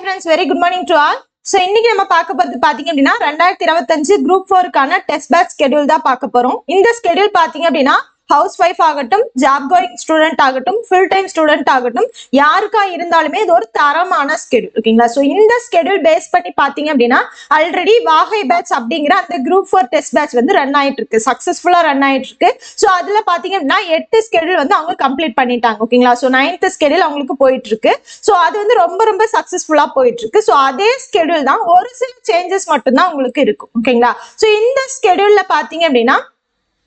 Hi friends very good morning to all so இன்னைக்கு நம்ம பார்க்க போகிறது பாத்தீங்க அப்படின்னா ரெண்டாயிரத்தி இருபத்தஞ்சு குரூப் ஃபோருக்கான டெஸ்ட் பேட்ச் ஸ்கெடியூல் தான் பார்க்க போகிறோம் இந்த ஸ்கெடியூல் பாத்தீங்க அப்படின்னா ஹவுஸ் ஒய்ஃப் ஆகட்டும் ஜாப் கோயிங் ஸ்டூடெண்ட் ஆகட்டும் ஃபுல் டைம் ஸ்டூடெண்ட் ஆகட்டும் யாருக்கா இருந்தாலுமே இது ஒரு தரமான ஸ்கெடியூல் ஓகேங்களா ஸோ இந்த ஸ்கெடியூல் பேஸ் பண்ணி பார்த்தீங்க அப்படின்னா ஆல்ரெடி வாகை பேட்ச் அப்படிங்கிற அந்த குரூப் ஃபோர் டெஸ்ட் பேட்ச் வந்து ரன் ஆயிட்டு இருக்கு. சக்சஸ்ஃபுல்லாக ரன் ஆயிட்டு இருக்கு. ஸோ அதில் பார்த்தீங்க அப்படின்னா எட்டு ஸ்கெடியூல் வந்து அவங்க கம்ப்ளீட் பண்ணிட்டாங்க ஓகேங்களா ஸோ நைன்த் ஸ்கெடியூல் அவங்களுக்கு போயிட்டு இருக்கு. ஸோ அது வந்து ரொம்ப ரொம்ப சக்சஸ்ஃபுல்லாக போயிட்டு இருக்கு. ஸோ அதே ஸ்கெடியூல் தான் ஒரு சில சேஞ்சஸ் மட்டும்தான் உங்களுக்கு இருக்கும் ஓகேங்களா ஸோ இந்த ஸ்கெடியூல்ல பார்த்தீங்க அப்படின்னா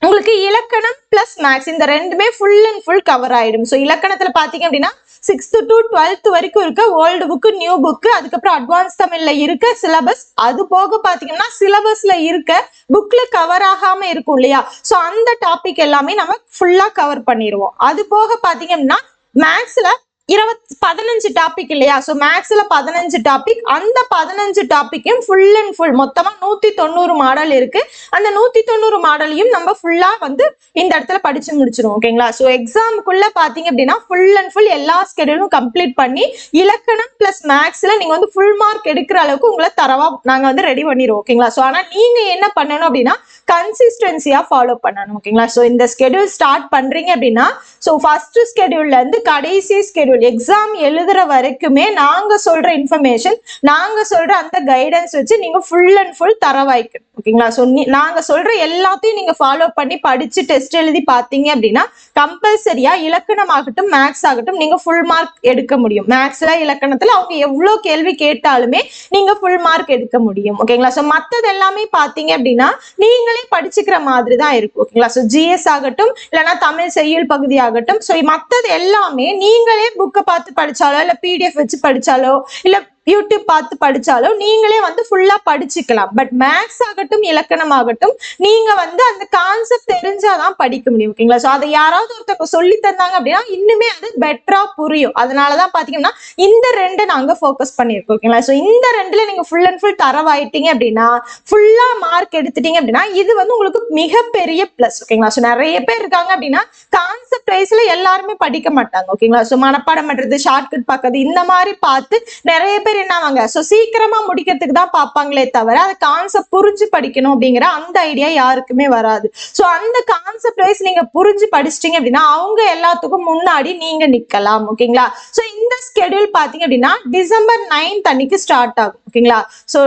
உங்களுக்கு இலக்கணம் பிளஸ் மேக்ஸ் இந்த ரெண்டுமே ஃபுல் அண்ட் ஃபுல் கவர் ஆயிடும். ஸோ இலக்கணத்துல பாத்தீங்க அப்படின்னா சிக்ஸ்த் டு டுவெல்த் வரைக்கும் இருக்க ஓல்டு புக்கு நியூ புக்கு அதுக்கப்புறம் அட்வான்ஸ் தமிழ்ல இருக்க சிலபஸ் அது போக பாத்தீங்கன்னா சிலபஸ்ல இருக்க புக்ல கவர் ஆகாம இருக்கும் இல்லையா? ஸோ அந்த டாபிக் எல்லாமே நம்ம ஃபுல்லா கவர் பண்ணிடுவோம். அது போக பாத்தீங்க அப்படின்னா மேக்ஸ்ல இருபத்தி பதினஞ்சு டாபிக் இல்லையா? ஸோ மேக்ஸ்ல பதினஞ்சு டாபிக் அந்த பதினஞ்சு டாப்பிக்கையும் ஃபுல் அண்ட் ஃபுல் மொத்தமா நூத்தி தொண்ணூறு மாடல் இருக்கு. அந்த நூத்தி தொண்ணூறு மாடலையும் நம்ம ஃபுல்லா வந்து இந்த இடத்துல படிச்சு முடிச்சிடும் ஓகேங்களா ஸோ எக்ஸாமுக்குள்ள பாத்தீங்க அப்படின்னா ஃபுல் அண்ட் ஃபுல் எல்லா ஸ்கெடியூலும் கம்ப்ளீட் பண்ணி இலக்கணம் பிளஸ் மேக்ஸ்ல நீங்க வந்து ஃபுல் மார்க் எடுக்கிற அளவுக்கு உங்களை தரவா நாங்க வந்து ரெடி பண்ணிடுவோம் ஓகேங்களா ஸோ ஆனா நீங்க என்ன பண்ணணும் அப்படின்னா கன்சிஸ்டன்சியா ஃபாலோ பண்ணணும். ஓகேங்களா ஸோ இந்த ஸ்கெடியூல் ஸ்டார்ட் பண்றீங்க அப்படின்னா ஸோ ஃபர்ஸ்ட் ஸ்கெடியூல்ல இருந்து கடைசி ஸ்கெடியூல் எக்ஸாம் எழுதுற வரைக்குமே நாங்க சொல்ற இன்ஃபர்மேஷன் நாங்க சொல்ற அந்த கைடன்ஸ் வச்சு நீங்க ஃபுல் அண்ட் ஃபுல் தரவாய்க்கணும் ஓகேங்களா? ஸோ நாங்க சொல்ற எல்லாத்தையும் நீங்க ஃபாலோ பண்ணி படிச்சு டெஸ்ட் எழுதி பார்த்தீங்க அப்படின்னா கம்பல்சரியா இலக்கணம் ஆகட்டும் மேக்ஸ் ஆகட்டும் நீங்க ஃபுல் மார்க் எடுக்க முடியும். மேக்ஸ்ல இலக்கணத்துல அவங்க எவ்வளவு கேள்வி கேட்டாலுமே நீங்க ஃபுல் மார்க் எடுக்க முடியும். ஓகேங்களா? ஸோ மற்றது எல்லாமே பார்த்தீங்க அப்படின்னா நீங்களே படிச்சுக்கிற மாதிரி தான் இருக்கும் ஓகேங்களா ஸோ ஜிஎஸ் ஆகட்டும் இல்லைன்னா தமிழ் செய்யுள் பகுதி ஆகட்டும். ஸோ மற்றது எல்லாமே நீங்களே புக்கை பார்த்து படிச்சாலோ இல்லை பிடிஎஃப் வச்சு படிச்சாலோ இல்லை யூடியூப் பார்த்து படிச்சாலும் நீங்களே வந்து ஃபுல்லா படிச்சுக்கலாம். பட் மேக்ஸ் ஆகட்டும் இலக்கணம் ஆகட்டும் நீங்க வந்து அந்த கான்செப்ட் தெரிஞ்சாதான் படிக்க முடியும் ஓகேங்களா ஸோ அதை யாராவது ஒருத்தவங்க சொல்லி தந்தாங்க அப்படின்னா இன்னுமே அது பெட்டரா புரியும். அதனாலதான் பாத்தீங்கன்னா இந்த ரெண்டு நாங்க ஃபோக்கஸ் பண்ணியிருக்கோம் ஓகேங்களா ஸோ இந்த ரெண்டுல நீங்க ஃபுல் அண்ட் ஃபுல் தரவாயிட்டீங்க அப்படின்னா ஃபுல்லா மார்க் எடுத்துட்டீங்க அப்படின்னா இது வந்து உங்களுக்கு மிகப்பெரிய பிளஸ் ஓகேங்களா ஸோ நிறைய பேர் இருக்காங்க அப்படின்னா கான்செப்ட் வைஸ்ல எல்லாருமே படிக்க மாட்டாங்க ஓகேங்களா ஸோ மனப்பாடம் பண்றது ஷார்ட்கட் பார்க்கறது இந்த மாதிரி பார்த்து நிறைய பேர் என்ன ஆவாங்க ஸோ சீக்கிரமா முடிக்கிறதுக்கு தான் பார்ப்பாங்களே தவிர அது கான்செப்ட் புரிஞ்சு படிக்கணும் அப்படிங்கிற அந்த ஐடியா யாருக்குமே வராது. ஸோ அந்த கான்செப்ட் வைஸ் நீங்க புரிஞ்சு படிச்சிட்டீங்க அப்படின்னா அவங்க எல்லாத்துக்கும் முன்னாடி நீங்க நிக்கலாம் ஓகேங்களா? ஸோ இந்த ஸ்கெடியூல் பாத்தீங்க அப்படின்னா டிசம்பர் நைன்த் அன்னைக்கு ஸ்டார்ட் ஆகும் ஓகேங்களா? ஸோ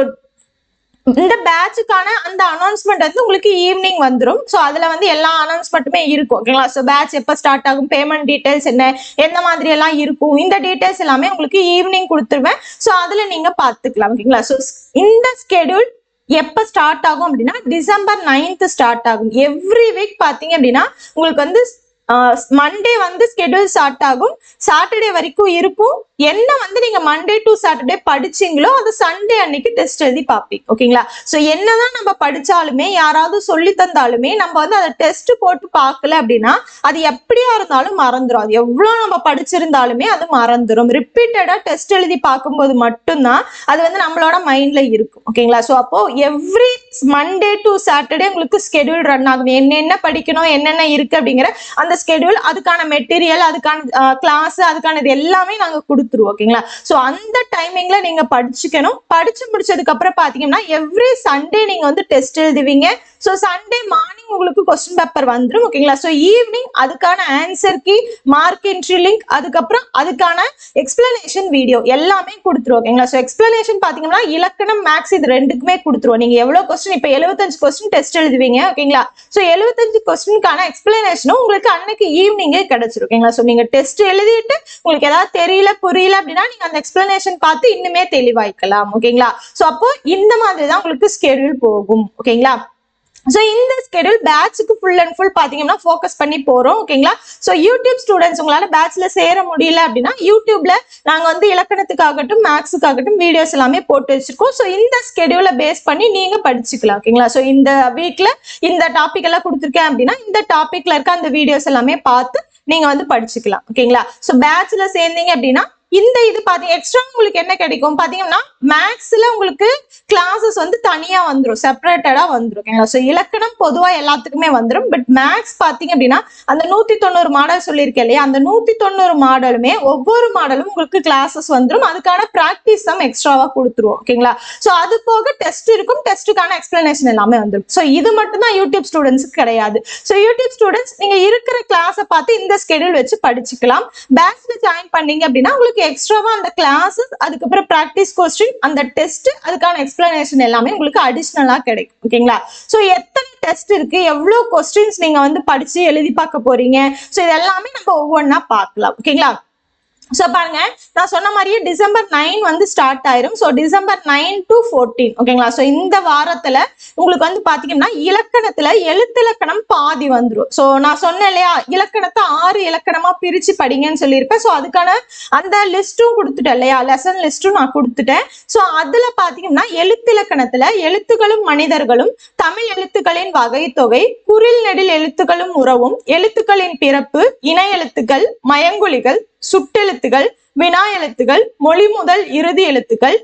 இந்த பேட்சுக்கான அந்த அனௌன்ஸ்மெண்ட் வந்து உங்களுக்கு ஈவினிங் வந்துடும் ஸோ அதில் வந்து எல்லா அனௌன்ஸ்மெண்ட்டுமே இருக்கும். ஓகேங்களா ஸோ பேட்ச் எப்போ ஸ்டார்ட் ஆகும்? பேமெண்ட் டீட்டெயில்ஸ் என்ன? எந்த மாதிரி எல்லாம் இருக்கும்? இந்த டீட்டெயில்ஸ் எல்லாமே உங்களுக்கு ஈவினிங் கொடுத்துருவேன். ஸோ அதில் நீங்கள் பார்த்துக்கலாம். ஓகேங்களா ஸோ இந்த ஸ்கெடியூல் எப்போ ஸ்டார்ட் ஆகும் அப்படின்னா டிசம்பர் நைன்த் ஸ்டார்ட் ஆகும். எவ்ரி வீக் பார்த்தீங்க அப்படின்னா உங்களுக்கு வந்து மண்டே வந்து ஸ்கெடியூல் ஸ்டார்ட் ஆகும். சாட்டர்டே வரைக்கும் இருக்கும். என்ன வந்து நீங்க மண்டே டு சாட்டர்டே படிச்சீங்களோ அது சண்டே அன்னைக்கு டெஸ்ட் எழுதி பார்ப்பீங்க. ஓகேங்களா? ஸோ என்னதான் நம்ம படிச்சாலுமே யாராவது சொல்லி தந்தாலுமே நம்ம வந்து அதை டெஸ்ட் போட்டு பார்க்கல அப்படின்னா அது எப்படியா இருந்தாலும் மறந்துடும் அது எவ்வளோ நம்ம படிச்சிருந்தாலுமே அது மறந்துடும் ரிப்பீட்டடா டெஸ்ட் எழுதி பார்க்கும்போது மட்டும்தான் அது வந்து நம்மளோட மைண்ட்ல இருக்கும். ஓகேங்களா? ஸோ அப்போ எவ்ரி மண்டே டு சாட்டர்டே உங்களுக்கு ஸ்கெடியூல் ரன் ஆகும். என்னென்ன படிக்கணும் என்னென்ன இருக்கு அப்படிங்கிற அந்த ஸ்கெடியூல் அதுக்கான மெட்டீரியல் அதுக்கான கிளாஸ் அதுக்கான இது எல்லாமே நாங்க கொடுத்துருவோம் ஓகேங்களா ஸோ அந்த டைமிங்ல நீங்க படிச்சுக்கணும். படிச்சு முடிச்சதுக்கு அப்புறம் பாத்தீங்கன்னா எவ்ரி சண்டே நீங்க வந்து டெஸ்ட் எழுதுவீங்க. ஸோ சண்டே மார்னிங் உங்களுக்கு கொஸ்டின் பேப்பர் வந்துடும் ஓகேங்களா ஸோ ஈவினிங் அதுக்கான answer key mark entry link அதுக்கப்புறம் அதுக்கான எக்ஸ்பிளனேஷன் வீடியோ எல்லாமே கொடுத்துருவோம் ஓகேங்களா ஸோ எக்ஸ்பிளனேஷன் பாத்தீங்கன்னா இலக்கணம் மேக்ஸ் இது ரெண்டுக்குமே கொடுத்துருவோம். நீங்க எவ்வளவு கொஸ்டின் இப்போ எழுபத்தஞ்சு கொஸ்டின் டெஸ்ட் எழுதுவீங்க ஓகேங்களா ஸோ எழுபத்தஞ்சு கொஸ்டினுக்கான எக்ஸ்பிளனேஷனும் உங்களுக்கு அன்னைக்கு ஈவினிங்கே கிடைச்சிருக்கும் ஓகேங்களா? ஸோ நீங்க டெஸ்ட் எழுதிட்டு உங்களுக்கு ஏதாவது தெரியல புரியல அப்படின்னா நீங்க அந்த எக்ஸ்பிளனேஷன் பார்த்து இன்னுமே தெளிவாய்க்கலாம். ஓகேங்களா? ஸோ அப்போ இந்த மாதிரி தான் உங்களுக்கு ஸ்கெடியூல் போகும். ஓகேங்களா? ஸோ இந்த ஸ்கெடியூல் பேட்சுக்கு ஃபுல் அண்ட் ஃபுல் பார்த்தீங்கன்னா ஃபோக்கஸ் பண்ணி போகிறோம் ஓகேங்களா ஸோ யூடியூப் ஸ்டூடெண்ட்ஸ் உங்களால் பேட்ச்சில் சேர முடியல அப்படின்னா யூடியூப்ல நாங்கள் வந்து இலக்கணத்துக்காகட்டும் மேக்ஸுக்காகட்டும் வீடியோஸ் எல்லாமே போட்டு வச்சிருக்கோம். ஸோ இந்த ஸ்கெடியூலை பேஸ் பண்ணி நீங்கள் படிச்சுக்கலாம் ஓகேங்களா ஸோ இந்த வீக்கில் இந்த டாபிக் எல்லாம் கொடுத்துருக்கேன் அப்படின்னா இந்த டாப்பிக்கில் இருக்க அந்த வீடியோஸ் எல்லாமே பார்த்து நீங்கள் வந்து படிச்சுக்கலாம் ஓகேங்களா ஸோ பேட்ச்சில் சேர்ந்தீங்க அப்படின்னா இந்த இது பார்த்தீங்க எக்ஸ்ட்ரா உங்களுக்கு என்ன கிடைக்கும்? பார்த்தீங்கன்னா மேக்ஸ்ல உங்களுக்கு கிளாஸஸ் வந்து தனியா வந்துரும் செப்பரேட்டடா வந்துரும் ஓகேங்களா ஸோ இலக்கணம் பொதுவா எல்லாத்துக்குமே வந்துரும். பட் மேக்ஸ் பாத்தீங்க அப்படின்னா அந்த நூத்தி தொண்ணூறு மாடல் சொல்லியிருக்கேன் இல்லையா? அந்த நூத்தி தொண்ணூறு மாடலுமே ஒவ்வொரு மாடலும் உங்களுக்கு கிளாஸஸ் வந்துடும் அதுக்கான ப்ராக்டிஸ் தான் எக்ஸ்ட்ராவா கொடுத்துருவோம் ஓகேங்களா ஸோ அது போக டெஸ்ட் இருக்கும். டெஸ்ட்டுக்கான எக்ஸ்பிளனேஷன் எல்லாமே வந்துடும் ஸோ இது மட்டும் தான் யூடியூப் ஸ்டூடெண்ட்ஸுக்கு கிடையாது. ஸோ யூடியூப் ஸ்டூடெண்ட்ஸ் நீங்க இருக்கிற கிளாஸை பார்த்து இந்த ஸ்கெடியூல் வச்சு படிச்சுக்கலாம். பேட்ச்ல ஜாயின் பண்ணீங்க அப்படின்னா உங்களுக்கு எக்ஸ்ட்ராவா அந்த கிளாஸஸ் அதுக்கப்புறம் ப்ராக்டிஸ் கொஸ்டின் அந்த டெஸ்ட் அதுக்கான எக்ஸ்பிளனேஷன் எல்லாமே உங்களுக்கு அடிஷ்னலா கிடைக்கும். ஓகேங்களா ஸோ எத்தனை டெஸ்ட் இருக்கு? எவ்வளவு கொஸ்டின்ஸ் நீங்க வந்து படிச்சு எழுதி பார்க்க போறீங்க? ஸோ இது எல்லாமே நம்ம ஒவ்வொன்றா பார்க்கலாம். ஓகேங்களா ஸோ பாருங்க நான் சொன்ன மாதிரியே டிசம்பர் நைன் வந்து ஸ்டார்ட் ஆயிரும். So December nine to fourteen ஓகேங்களா ஸோ இந்த வாரத்துல உங்களுக்கு வந்து பாத்தீங்கன்னா இலக்கணத்துல எழுத்திலக்கணம் பாதி வந்துரும். ஸோ நான் சொன்னேன் இல்லையா இலக்கணத்தை ஆறு இலக்கணமா பிரிச்சு படிங்கன்னு சொல்லியிருப்பேன். ஸோ அதுக்கான அந்த லிஸ்ட்டும் கொடுத்துட்டேன் இல்லையா? லெசன் லிஸ்ட்டும் நான் கொடுத்துட்டேன். ஸோ அதுல பாத்தீங்கன்னா எழுத்திலக்கணத்துல எழுத்துக்களும் மனிதர்களும் தமிழ் எழுத்துக்களின் வகைத்தொகை குரில் நெடில் எழுத்துக்களும் உறவும் எழுத்துக்களின் பிறப்பு இணை எழுத்துக்கள் சுட்டெழுத்துகள் வினா எழுத்துகள் மொழி முதல் இறுதி எழுத்துக்கள்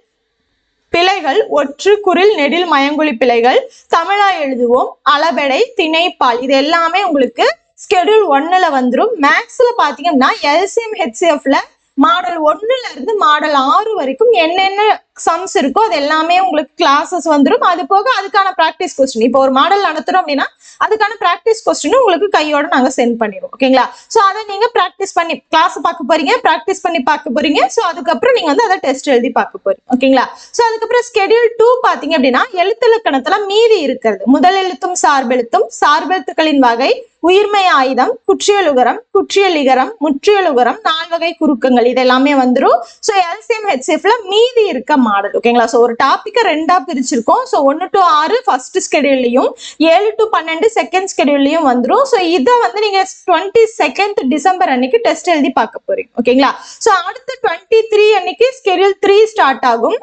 பிழைகள் ஒற்று குரில் நெடில் மயங்குழி பிழைகள் தமிழா எழுதுவோம் அளபெடை திணைப்பால். இது எல்லாமே உங்களுக்கு ஸ்கெடியூல் ஒன்னுல வந்துடும் மேக்ஸ்ல பாத்தீங்கன்னா எல்சிஎம் ஹெச்சிஎஃப்ல மாடல் ஒன்னுல இருந்து மாடல் ஆறு வரைக்கும் என்னென்ன சம்ஸ் இருக்கோ அது எல்லாமே உங்களுக்கு கிளாஸஸ் வந்துடும் அது போக அதுக்கான ப்ராக்டிஸ் கொஸ்டின் இப்போ ஒரு மாடல் நடத்துறோம் அப்படின்னா அதுக்கான ப்ராக்டிஸ் கொஸ்டினும் உங்களுக்கு கையோட நாங்க சென்ட் பண்ணிடுவோம். ஓகேங்களா ஸோ அதை நீங்க ப்ராக்டிஸ் பண்ணி கிளாஸ் பார்க்க போறீங்க ப்ராக்டிஸ் பண்ணி பார்க்க போறீங்க. ஸோ அதுக்கப்புறம் நீங்க வந்து அதை டெஸ்ட் எழுதி பார்க்க போறீங்க. ஓகேங்களா ஸோ அதுக்கப்புறம் ஸ்கெடியூல் டூ பாத்தீங்க அப்படின்னா எழுத்திலக்கணத்துல மீதி இருக்கிறது. முதல் எழுத்தும் சார்பெழுத்தும் சார்பெழுத்துக்களின் வகை உயிர்மை ஆயுதம் குற்றியலுகரம் குற்றியலிகரம் முற்றியலுகரம் நால்வகை குறுக்கங்கள். இது எல்லாமே வந்துடும் ஸோ எல்சிஎம் ஹெச்எஃப்ல மீதி இருக்க மாடல். ஓகேங்களா ஸோ ஒரு டாப்பிக்கை ரெண்டா பிரிச்சிருக்கோம். ஸோ ஒன்று டு ஆறு ஃபர்ஸ்ட் ஸ்கெடியூல்லையும் ஏழு டு பன்னெண்டு செகண்ட் ஸ்கெடியூல்லையும் வந்துடும் ஸோ இதை வந்து நீங்க டுவெண்ட்டி செகண்ட் டிசம்பர் அன்னைக்கு டெஸ்ட் எழுதி பார்க்க போறீங்க. ஓகேங்களா ஸோ அடுத்து டுவெண்ட்டி த்ரீ அன்னைக்கு ஸ்கெடியூல் த்ரீ ஸ்டார்ட் ஆகும்.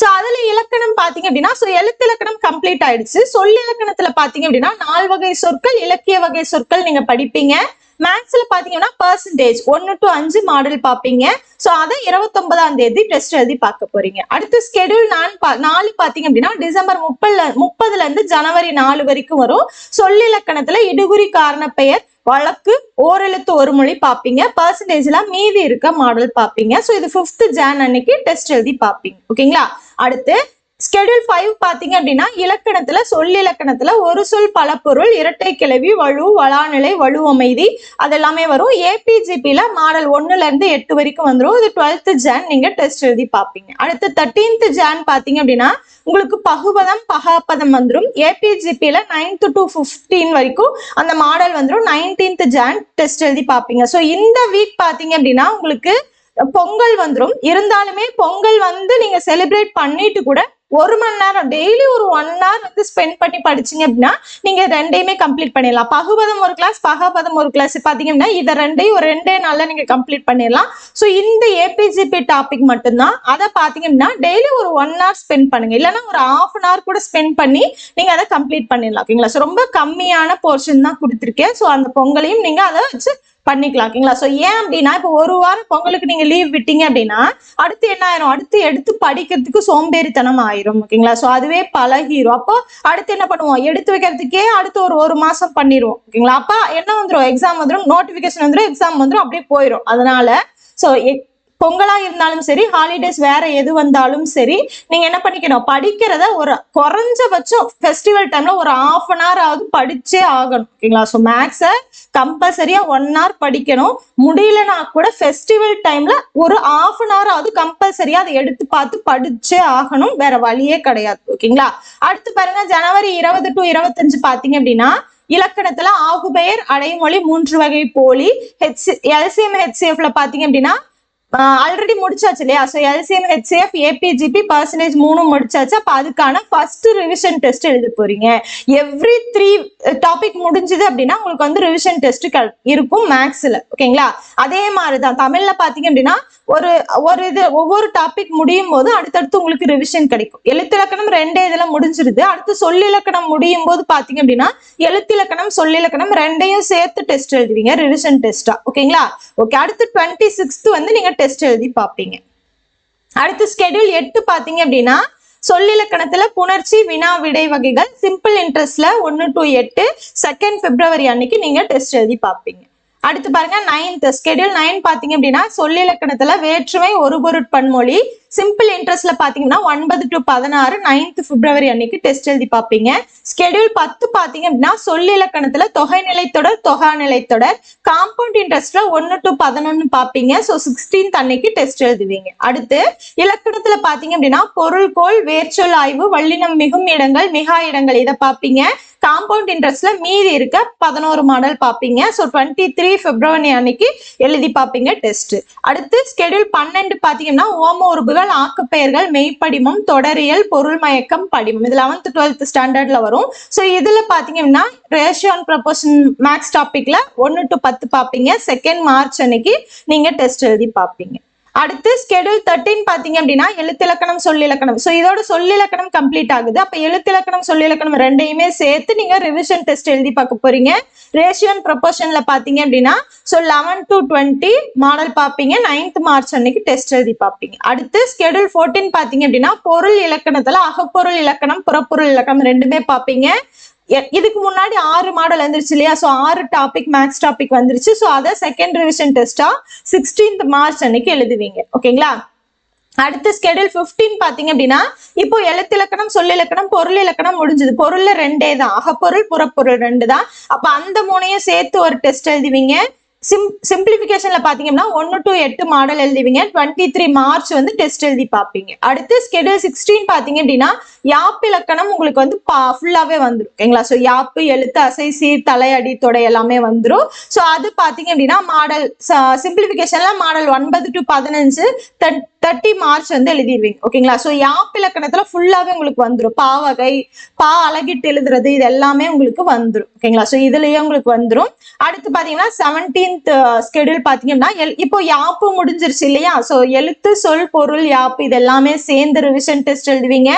சோ அதுல இலக்கணம் பாத்தீங்க அப்படின்னா சோ எழுத்து இலக்கணம் கம்ப்ளீட் ஆயிடுச்சு. சொல் இலக்கணத்துல பாத்தீங்க அப்படின்னா நால் வகை சொற்கள் இலக்கிய வகை சொற்கள் நீங்க படிப்பீங்க. மேக்ஸ்ல பாத்தீங்கன்னா பர்சன்டேஜ் ஒன்னு டு அஞ்சு மாடல் பாப்பீங்க. சோ அதை இருபத்தொன்பதாம் தேதி டெஸ்ட் எழுதி பார்க்க போறீங்க. அடுத்து ஸ்கெடியூல் நான் பா- நாலு பாத்தீங்க அப்படின்னா டிசம்பர் முப்பதுல முப்பதுல இருந்து ஜனவரி நாலு வரைக்கும் வரும். சொல்லிலக்கணத்துல இடுகுறி காரண பெயர் வழக்கு ஓரெழுத்து ஒரு மொழி பார்ப்பீங்க பர்சன்டேஜ்ல மீதி இருக்க மாடல் பாப்பீங்க. சோ இது ஃபிஃப்த் ஜான் அன்னைக்கு டெஸ்ட் எழுதி பாப்பீங்க. ஓகேங்களா அடுத்து ஸ்கெடியூல் ஃபைவ் பார்த்தீங்க அப்படின்னா இலக்கணத்துல சொல்லிலக்கணத்துல ஒரு சொல் பல பொருள் இரட்டை கிளவி வலு வளாநிலை வலு அமைதி அது எல்லாமே வரும் ஏபிஜிபில மாடல் ஒன்னுல இருந்து எட்டு வரைக்கும் வந்துடும் இது டுவெல்த் ஜான் நீங்க டெஸ்ட் எழுதி பார்ப்பீங்க அடுத்து தேர்ட்டீன்த் ஜான் பார்த்தீங்க அப்படின்னா உங்களுக்கு பகுபதம் பகாப்பதம் வந்துடும் ஏபிஜிபில நைன்த் டு ஃபிஃப்டீன் வரைக்கும் அந்த மாடல் வந்துடும் நைன்டீன்த் ஜான் டெஸ்ட் எழுதி பார்ப்பீங்க ஸோ இந்த வீக் பார்த்தீங்க அப்படின்னா உங்களுக்கு பொங்கல் வந்துடும் இருந்தாலுமே பொங்கல் வந்து நீங்க செலிப்ரேட் பண்ணிட்டு கூட ஒரு மணி நேரம் டெய்லி ஒரு ஒன் ஹவர் வந்து ஸ்பெண்ட் பண்ணி படிச்சீங்க அப்படின்னா நீங்க ரெண்டையுமே கம்ப்ளீட் பண்ணிடலாம். பகுபதம் ஒரு கிளாஸ் பகபதம் ஒரு கிளாஸ் பாத்தீங்கன்னா இதை ரெண்டையும் ஒரு ரெண்டே நாள்ல நீங்க கம்ப்ளீட் பண்ணிடலாம். ஸோ இந்த ஏபிஜிபி டாபிக் மட்டும்தான். அதை பாத்தீங்க அப்படின்னா டெய்லி ஒரு ஒன் ஹவர் ஸ்பெண்ட் பண்ணுங்க. இல்லைன்னா ஒரு ஹாஃப் அன் ஹவர் கூட ஸ்பெண்ட் பண்ணி நீங்க அதை கம்ப்ளீட் பண்ணிடலாம். ஓகேங்களா? ஸோ ரொம்ப கம்மியான போர்ஷன் தான் கொடுத்துருக்கேன். ஸோ அந்த பொங்கலையும் நீங்க அதை வச்சு பண்ணிக்கலாம் ஓகேங்களா? ஸோ ஏன் அப்படின்னா இப்போ ஒரு வாரம் பொங்கலுக்கு நீங்கள் லீவ் விட்டீங்க அப்படின்னா அடுத்து என்ன ஆயிரும்? அடுத்து எடுத்து படிக்கிறதுக்கு சோம்பேறித்தனம் ஆயிரும் ஓகேங்களா? ஸோ அதுவே பழகிரும் அப்போ அடுத்து என்ன பண்ணுவோம்? எடுத்து வைக்கிறதுக்கே அடுத்து ஒரு ஒரு மாசம் பண்ணிடுவோம் ஓகேங்களா? அப்போ என்ன வந்துரும்? எக்ஸாம் வந்துடும் நோட்டிஃபிகேஷன் வந்துடும் எக்ஸாம் வந்துடும் அப்படியே போயிடும் அதனால ஸோ பொங்கலா இருந்தாலும் சரி ஹாலிடேஸ் வேற எது வந்தாலும் சரி நீங்க என்ன பண்ணிக்கணும்? படிக்கிறத ஒரு குறைஞ்சபட்சம் ஃபெஸ்டிவல் டைம்ல ஒரு ஆஃப் அன் ஹவர் ஆகுது படிச்சே ஆகணும். ஓகேங்களா? ஸோ மேக்ஸை கம்பல்சரியா ஒன் ஹவர் படிக்கணும். முடியலனா கூட ஃபெஸ்டிவல் டைம்ல ஒரு ஆஃப் அன் ஹவர் ஆகுது கம்பல்சரியா அதை எடுத்து பார்த்து படிச்சே ஆகணும். வேற வழியே கிடையாது. ஓகேங்களா? அடுத்து பாருங்க ஜனவரி இருபது டு இருபத்தஞ்சு பாத்தீங்க அப்படின்னா இலக்கணத்துல ஆகுபெயர் அடைமொழி மூன்று வகை போலி ஹெச் எல்சிஎம் ஹெச்சிஎஃப்ல பாத்தீங்க அப்படின்னா ஆல்ரெடி முடிச்சாச்சு இல்லையா? So LCM HCF ABGP percentage மூணும் முடிச்சாச்சு. அப்போ அதுக்கான ஃபர்ஸ்ட் ரிவிஷன் டெஸ்ட் எழுத போறீங்க. எவ்ரி த்ரீ டாபிக் முடிஞ்சது அப்படின்னா உங்களுக்கு வந்து ரிவிஷன் டெஸ்ட் இருக்கும் மேக்ஸ்ல ஓகேங்களா அதே மாதிரி தான் தமிழ்ல பாத்தீங்க அப்படின்னா ஒரு ஒரு இது ஒவ்வொரு டாபிக் முடியும் போது அடுத்தடுத்து உங்களுக்கு ரிவிஷன் கிடைக்கும். எழுத்திலக்கணம் ரெண்டே இதில் முடிஞ்சிருது. அடுத்து சொல்லிலக்கணம் முடியும் போது பாத்தீங்க அப்படின்னா எழுத்திலக்கணம் சொல்லிலக்கணம் ரெண்டையும் சேர்த்து டெஸ்ட் எழுதுவீங்க. ரிவிஷன் டெஸ்டா ஓகேங்களா ஓகே அடுத்து டுவெண்ட்டி சிக்ஸ்த் வந்து நீங்க டெஸ்ட் எழுதி பார்ப்பீங்க அடுத்து ஸ்கெடியூல் எட்டு பார்த்தீங்க அப்படின்னா சொல்லிலக்கணத்துல புணர்ச்சி வினா விடை வகைகள் சிம்பிள் இன்ட்ரெஸ்ட்ல ஒன்னு டு எட்டு செகண்ட் பிப்ரவரி அன்னைக்கு நீங்க டெஸ்ட் எழுதி பார்ப்பீங்க அடுத்து பாருங்க நைன்த் ஸ்கெடியூல் நைன் பாத்தீங்க அப்படின்னா சொல்லிலக்கணத்துல வேற்றுமை ஒரு பொருட் பன்மொழி. சிம்பிள் இன்ட்ரெஸ்ட்ல பாத்தீங்கன்னா ஒன்பது டு பதினாறு நைன்த் பிப்ரவரி அன்னைக்கு டெஸ்ட் எழுதி பார்ப்பீங்க. ஸ்கெடியூல் பத்து பாத்தீங்க அப்படின்னா சொல்லிலக்கணத்துல தொகை நிலைத்தொடர் தொகா நிலைத்தொடர் காம்பவுண்ட் இன்ட்ரெஸ்ட்ல ஒன்னு டு பதினொன்னு பாப்பீங்க ஸோ சிக்ஸ்டீன்த் அன்னைக்கு டெஸ்ட் எழுதுவீங்க. அடுத்து இலக்கணத்துல பாத்தீங்க அப்படின்னா பொருள்கோள் வேர்ச்சொல் ஆய்வு வள்ளினம் மிகும் இடங்கள் மிகா இடங்கள் இதை பாப்பீங்க காம்பவுண்ட் இன்ட்ரெஸ்ட்ல மீதி இருக்க பதினோரு மாடல் பார்ப்பீங்க ஸோ டுவெண்ட்டி த்ரீ பிப்ரவரி அன்னைக்கு எழுதி பார்ப்பீங்க டெஸ்ட் அடுத்து ஸ்கெடியூல் பன்னெண்டு பார்த்தீங்கன்னா ஓம உறுப்புகள் ஆக்குப்பெயர்கள் மெய்ப்படிமம் தொடரியல் பொருள் மயக்கம் படிமம். இது லெவன்த் டுவெல்த் ஸ்டாண்டர்ட்ல வரும். ஸோ இதுல பாத்தீங்கன்னா ரேஷியோ அண்ட் ப்ரொபோஷன் மேக்ஸ் டாபிக்ல ஒன்னு டு பத்து பார்ப்பீங்க செகண்ட் மார்ச் அன்னைக்கு நீங்க டெஸ்ட் எழுதி பார்ப்பீங்க அடுத்து ஸ்கெடியூல் தேர்ட்டின் பாத்தீங்க அப்படின்னா எழுத்திலக்கணம் சொல்லிலக்கணம் ஸோ இதோட சொல்லிலக்கணம் கம்ப்ளீட் ஆகுது. அப்ப எழுத்திலக்கணம் சொல்லிலக்கணம் ரெண்டையுமே சேர்த்து நீங்க ரிவிஷன் டெஸ்ட் எழுதி பார்க்க போறீங்க. ரேஷியோ அண்ட் ப்ரொபோஷன்ல பாத்தீங்க அப்படின்னா so eleven to twenty model பார்ப்பீங்க. நைன்த் மார்ச் அன்னைக்கு டெஸ்ட் எழுதி பார்ப்பீங்க. அடுத்து ஸ்கெடியூல் ஃபோர்டீன் பாத்தீங்க அப்படின்னா பொருள் இலக்கணத்துல அகப்பொருள் இலக்கணம் புறப்பொருள் இலக்கணம் ரெண்டுமே பார்ப்பீங்க. இதுக்கு முன்னாடி ஆறு மாடல் வந்துருச்சு இல்லையா? ஸோ ஆறு டாபிக் மேக்ஸ் டாபிக் வந்துருச்சு. ஸோ அதை செகண்ட் ரிவிஷன் டெஸ்டா சிக்ஸ்டீன்த் மார்ச் அன்னைக்கு எழுதுவீங்க. ஓகேங்களா? அடுத்து ஸ்கெடியூல் 15 பாத்தீங்க அப்படின்னா இப்போ எழுத்திலக்கணம் சொல்லிலக்கணம் பொருள் இலக்கணம் முடிஞ்சது. பொருள்ல ரெண்டே தான். அகப்பொருள் புறப்பொருள் ரெண்டு தான். அப்போ அந்த மூணையும் சேர்த்து ஒரு டெஸ்ட் எழுதுவீங்க. சிம் சிம்பிளிஃபிகேஷன்ல பாத்தீங்கன்னா ஒன்னு டு எட்டு மாடல் எழுதுவீங்க. டுவெண்ட்டி த்ரீ மார்ச் வந்து டெஸ்ட் எழுதி பார்ப்பீங்க அடுத்து ஸ்கெடியூல் சிக்ஸ்டீன் பாத்தீங்க அப்படின்னா யாப்பிலக்கணம் உங்களுக்கு வந்து பா ஃபுல்லாவே வந்துடும் ஓகேங்களா? ஸோ யாப்பு எழுத்து அசை சீர் தலையடி தொடை எல்லாமே வந்துடும் ஸோ அது பார்த்தீங்க அப்படின்னா மாடல் சிம்பிளிஃபிகேஷன்ல மாடல் ஒன்பது டு பதினஞ்சு தேர்ட்டி மார்ச் வந்து எழுதிடுவீங்க ஓகேங்களா? ஸோ யாப்பிலக்கணத்துல ஃபுல்லாவே உங்களுக்கு வந்துடும் பாவகை பா அழகிட்டு எழுதுறது இது எல்லாமே உங்களுக்கு வந்துடும் ஓகேங்களா? ஸோ இதுலயே உங்களுக்கு வந்துடும் அடுத்து பாத்தீங்கன்னா செவன்டீன்த் ஸ்கெடியூல் பாத்தீங்கன்னா எல்- இப்போ யாப்பு முடிஞ்சிருச்சு இல்லையா? ஸோ எழுத்து சொல் பொருள் யாப்பு இது எல்லாமே சேர்ந்து ரிவிஷன் டெஸ்ட் எழுதுவீங்க.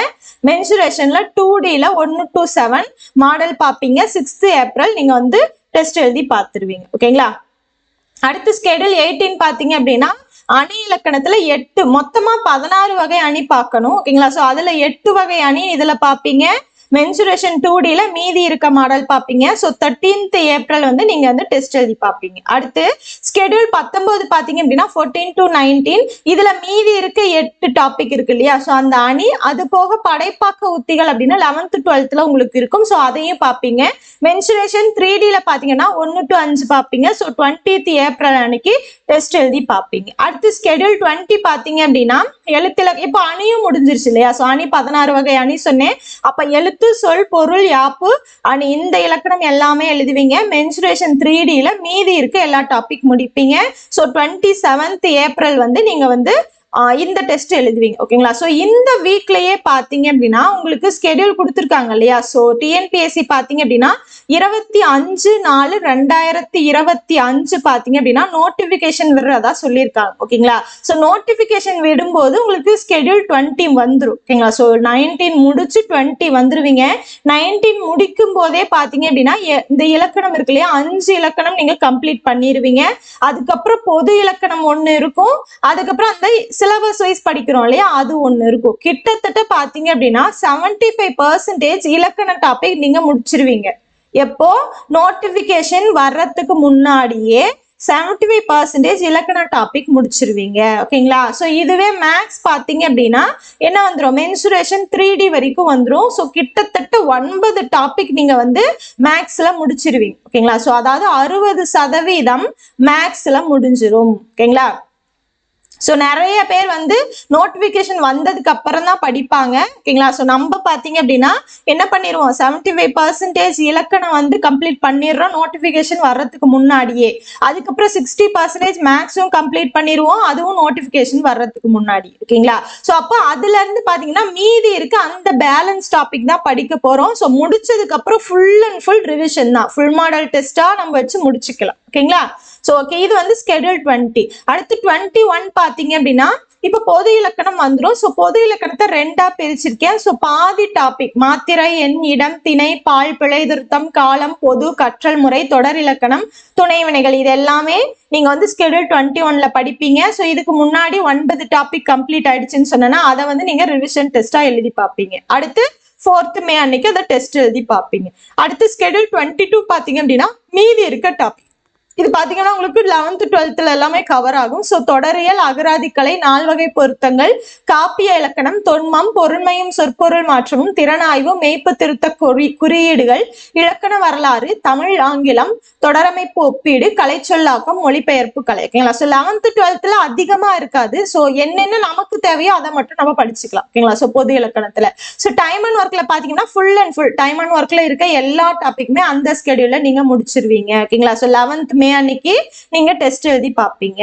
மென்சுரேஷன்ல டூ டில ஒன்னு டு செவன் மாடல் பார்ப்பீங்க. சிக்ஸ்த் ஏப்ரல் நீங்க வந்து டெஸ்ட் எழுதி பார்த்துருவீங்க. ஓகேங்களா அடுத்து ஸ்கெடியூல் எயிட்டீன் பாத்தீங்க அப்படின்னா அணி இலக்கணத்துல எட்டு மொத்தமா பதினாறு வகை அணி பார்க்கணும். ஓகேங்களா சோ அதுல எட்டு வகை அணி இதுல பாப்பீங்க மென்சுரேஷன் டூ டில மீதி இருக்க மாடல் பார்ப்பீங்க ஸோ தேர்ட்டீன்த் ஏப்ரல் வந்து நீங்க வந்து டெஸ்ட் எழுதி பார்ப்பீங்க அடுத்து ஸ்கெடியூல் பத்தொன்பது பார்த்தீங்க அப்படின்னா ஃபோர்டீன் டு நைன்டீன் இதுல மீதி இருக்க எட்டு டாபிக் இருக்கு இல்லையா? ஸோ அந்த அணி அது போக படைப்பாக்க உத்திகள் அப்படின்னா லெவன்த் டுவெல்த்ல உங்களுக்கு இருக்கும். ஸோ அதையும் பார்ப்பீங்க மென்சுரேஷன் த்ரீ டில பார்த்தீங்கன்னா ஒன்று டு அஞ்சு பார்ப்பீங்க ஸோ டுவெண்ட்டி ஏப்ரல் அன்னைக்கு டெஸ்ட் எழுதி பார்ப்பீங்க அடுத்து ஸ்கெடியூல் டுவெண்ட்டி பார்த்தீங்க அப்படின்னா எழுத்துல இப்போ அணியும் முடிஞ்சிருச்சு இல்லையா? ஸோ அணி பதினாறு வகை அணி சொன்னேன். அப்ப எழுத்து சொல் பொருள் யாப்பு? அண்ட் இந்த இலக்கணம் எல்லாமே எழுதுவீங்க. மென்சுரேஷன் த்ரீ டில மீதி இருக்க எல்லா டாபிக் முடிப்பீங்க. ஸோ டுவெண்ட்டி செவன்த் ஏப்ரல் வந்து நீங்க வந்து இந்த டெஸ்ட் எழுதுவீங்க ஓகேங்களா ஸோ இந்த வீக்லயே பார்த்தீங்க அப்படின்னா உங்களுக்கு ஸ்கெடியூல் கொடுத்துருக்காங்க இல்லையா? ஸோ டிஎன்பிஎஸ்சி பார்த்தீங்க அப்படின்னா இருபத்தி அஞ்சு நாலு ரெண்டாயிரத்தி இருபத்தி அஞ்சு பார்த்தீங்க அப்படின்னா நோட்டிஃபிகேஷன் விடுறதா சொல்லியிருக்காங்க ஓகேங்களா ஸோ நோட்டிஃபிகேஷன் விடும்போது உங்களுக்கு ஸ்கெடியூல் டுவெண்ட்டி வந்துடும் ஓகேங்களா ஸோ நைன்டீன் முடிச்சு டுவெண்ட்டி வந்துருவீங்க. நைன்டீன் முடிக்கும் போதே பார்த்தீங்க அப்படின்னா இந்த இலக்கணம் இருக்கு இல்லையா? அஞ்சு இலக்கணம் நீங்க கம்ப்ளீட் பண்ணிடுவீங்க அதுக்கப்புறம் பொது இலக்கணம் ஒன்று இருக்கும். அதுக்கப்புறம் அந்த சிலபஸ் வைஸ் படிக்கிறோம் இல்லையா? அது ஒன்று இருக்கும். கிட்டத்தட்ட பார்த்தீங்க அப்படின்னா செவன்டி ஃபைவ் பர்சன்டேஜ் இலக்கண டாபிக் நீங்கள் முடிச்சிருவீங்க. எப்போ? நோட்டிஃபிகேஷன் வர்றதுக்கு முன்னாடியே செவன்டி ஃபைவ் பர்சன்டேஜ் இலக்கண டாபிக் முடிச்சிருவீங்க. ஓகேங்களா ஸோ இதுவே மேக்ஸ் பார்த்தீங்க அப்படின்னா என்ன வந்துடும் மென்சுரேஷன் த்ரீ டி வரைக்கும் வந்துடும் ஸோ கிட்டத்தட்ட ஒன்பது டாபிக் நீங்கள் வந்து மேக்ஸில் முடிச்சிருவீங்க. ஓகேங்களா ஸோ அதாவது அறுபது சதவீதம் மேக்ஸில் முடிஞ்சிரும். ஓகேங்களா ஸோ நிறைய பேர் வந்து நோட்டிஃபிகேஷன் வந்ததுக்கு அப்புறம் தான் படிப்பாங்க. ஓகேங்களா? ஸோ நம்ம பார்த்தீங்க அப்படின்னா என்ன பண்ணிடுவோம் செவன்டி ஃபைவ் பர்சன்டேஜ் இலக்கணம் வந்து கம்ப்ளீட் பண்ணிடுறோம் நோட்டிஃபிகேஷன் வர்றதுக்கு முன்னாடியே. அதுக்கப்புறம் சிக்ஸ்டி பர்சன்டேஜ் மேக்ஸும் கம்ப்ளீட் பண்ணிடுவோம் அதுவும் நோட்டிஃபிகேஷன் வர்றதுக்கு முன்னாடி. ஓகேங்களா? ஸோ அப்போ அதுலேருந்து பார்த்தீங்கன்னா மீதி இருக்க அந்த பேலன்ஸ் டாபிக் தான் படிக்க போகிறோம் ஸோ முடிச்சதுக்கப்புறம் ஃபுல் அண்ட் ஃபுல் ரிவிஷன் தான். ஃபுல் மாடல் டெஸ்ட்டாக நம்ம வச்சு முடிச்சுக்கலாம். ஓகேங்களா? ஸோ ஓகே இது வந்து ஸ்கெடியூல் டுவெண்ட்டி அடுத்து டுவெண்ட்டி ஒன் பார்த்தீங்க அப்படின்னா இப்போ பொது இலக்கணம் வந்துரும். ஸோ பொது இலக்கணத்தை ரெண்டா பிரிச்சிருக்கேன். ஸோ பாதி டாபிக் மாத்திரை எண் இடம் திணை பால் பிழை திருத்தம் காலம் பொது கற்றல் முறை தொடர் இலக்கணம் துணை வினைகள் இது எல்லாமே நீங்க வந்து ஸ்கெடியூல் டுவெண்ட்டி ஒன்ல படிப்பீங்க. ஸோ இதுக்கு முன்னாடி ஒன்பது டாபிக் கம்ப்ளீட் ஆயிடுச்சுன்னு சொன்னா அதை வந்து நீங்க ரிவிஷன் டெஸ்டா எழுதி பார்ப்பீங்க. அடுத்து ஃபோர்த் மே அன்னைக்கு அதை டெஸ்ட் எழுதி பார்ப்பீங்க. அடுத்து ஸ்கெடியூல் டுவெண்ட்டி டூ பார்த்தீங்க அப்படின்னா மீதி இருக்க டாபிக் இது பாத்தீங்கன்னா உங்களுக்கு லெவன்த் டுவெல்த்ல எல்லாமே கவர் ஆகும். ஸோ தொடரியல் அகராதிக்கலை நால்வகை பொருத்தங்கள் காப்பிய இலக்கணம் தொன்மம் பொருண்மையும் சொற்பொருள் மாற்றமும் திறனாய்வு மெய்ப்பு திருத்த குறி குறியீடுகள் இலக்கண வரலாறு தமிழ் ஆங்கிலம் தொடரமைப்பு ஒப்பீடு கலைச்சொல்லாக்கம் மொழிபெயர்ப்பு கலை. ஓகேங்களா? ஸோ லெவன்த் டுவெல்த்ல அதிகமா இருக்காது. ஸோ என்னென்ன நமக்கு தேவையோ அதை மட்டும் நம்ம படிச்சுக்கலாம். ஓகேங்களா? ஸோ பொது இலக்கணத்துல. ஸோ டைம் அண்ட் ஒர்க்ல பாத்தீங்கன்னா full and full time and ஒர்க்ல இருக்க எல்லா டாபிக்குமே அந்த ஸ்கெடியூல்ல நீங்க முடிச்சிருவீங்க. ஓகேங்களா? ஸோ லெவன்த் மே அன்னைக்கு நீங்க டெஸ்ட் எழுதி பார்ப்பீங்க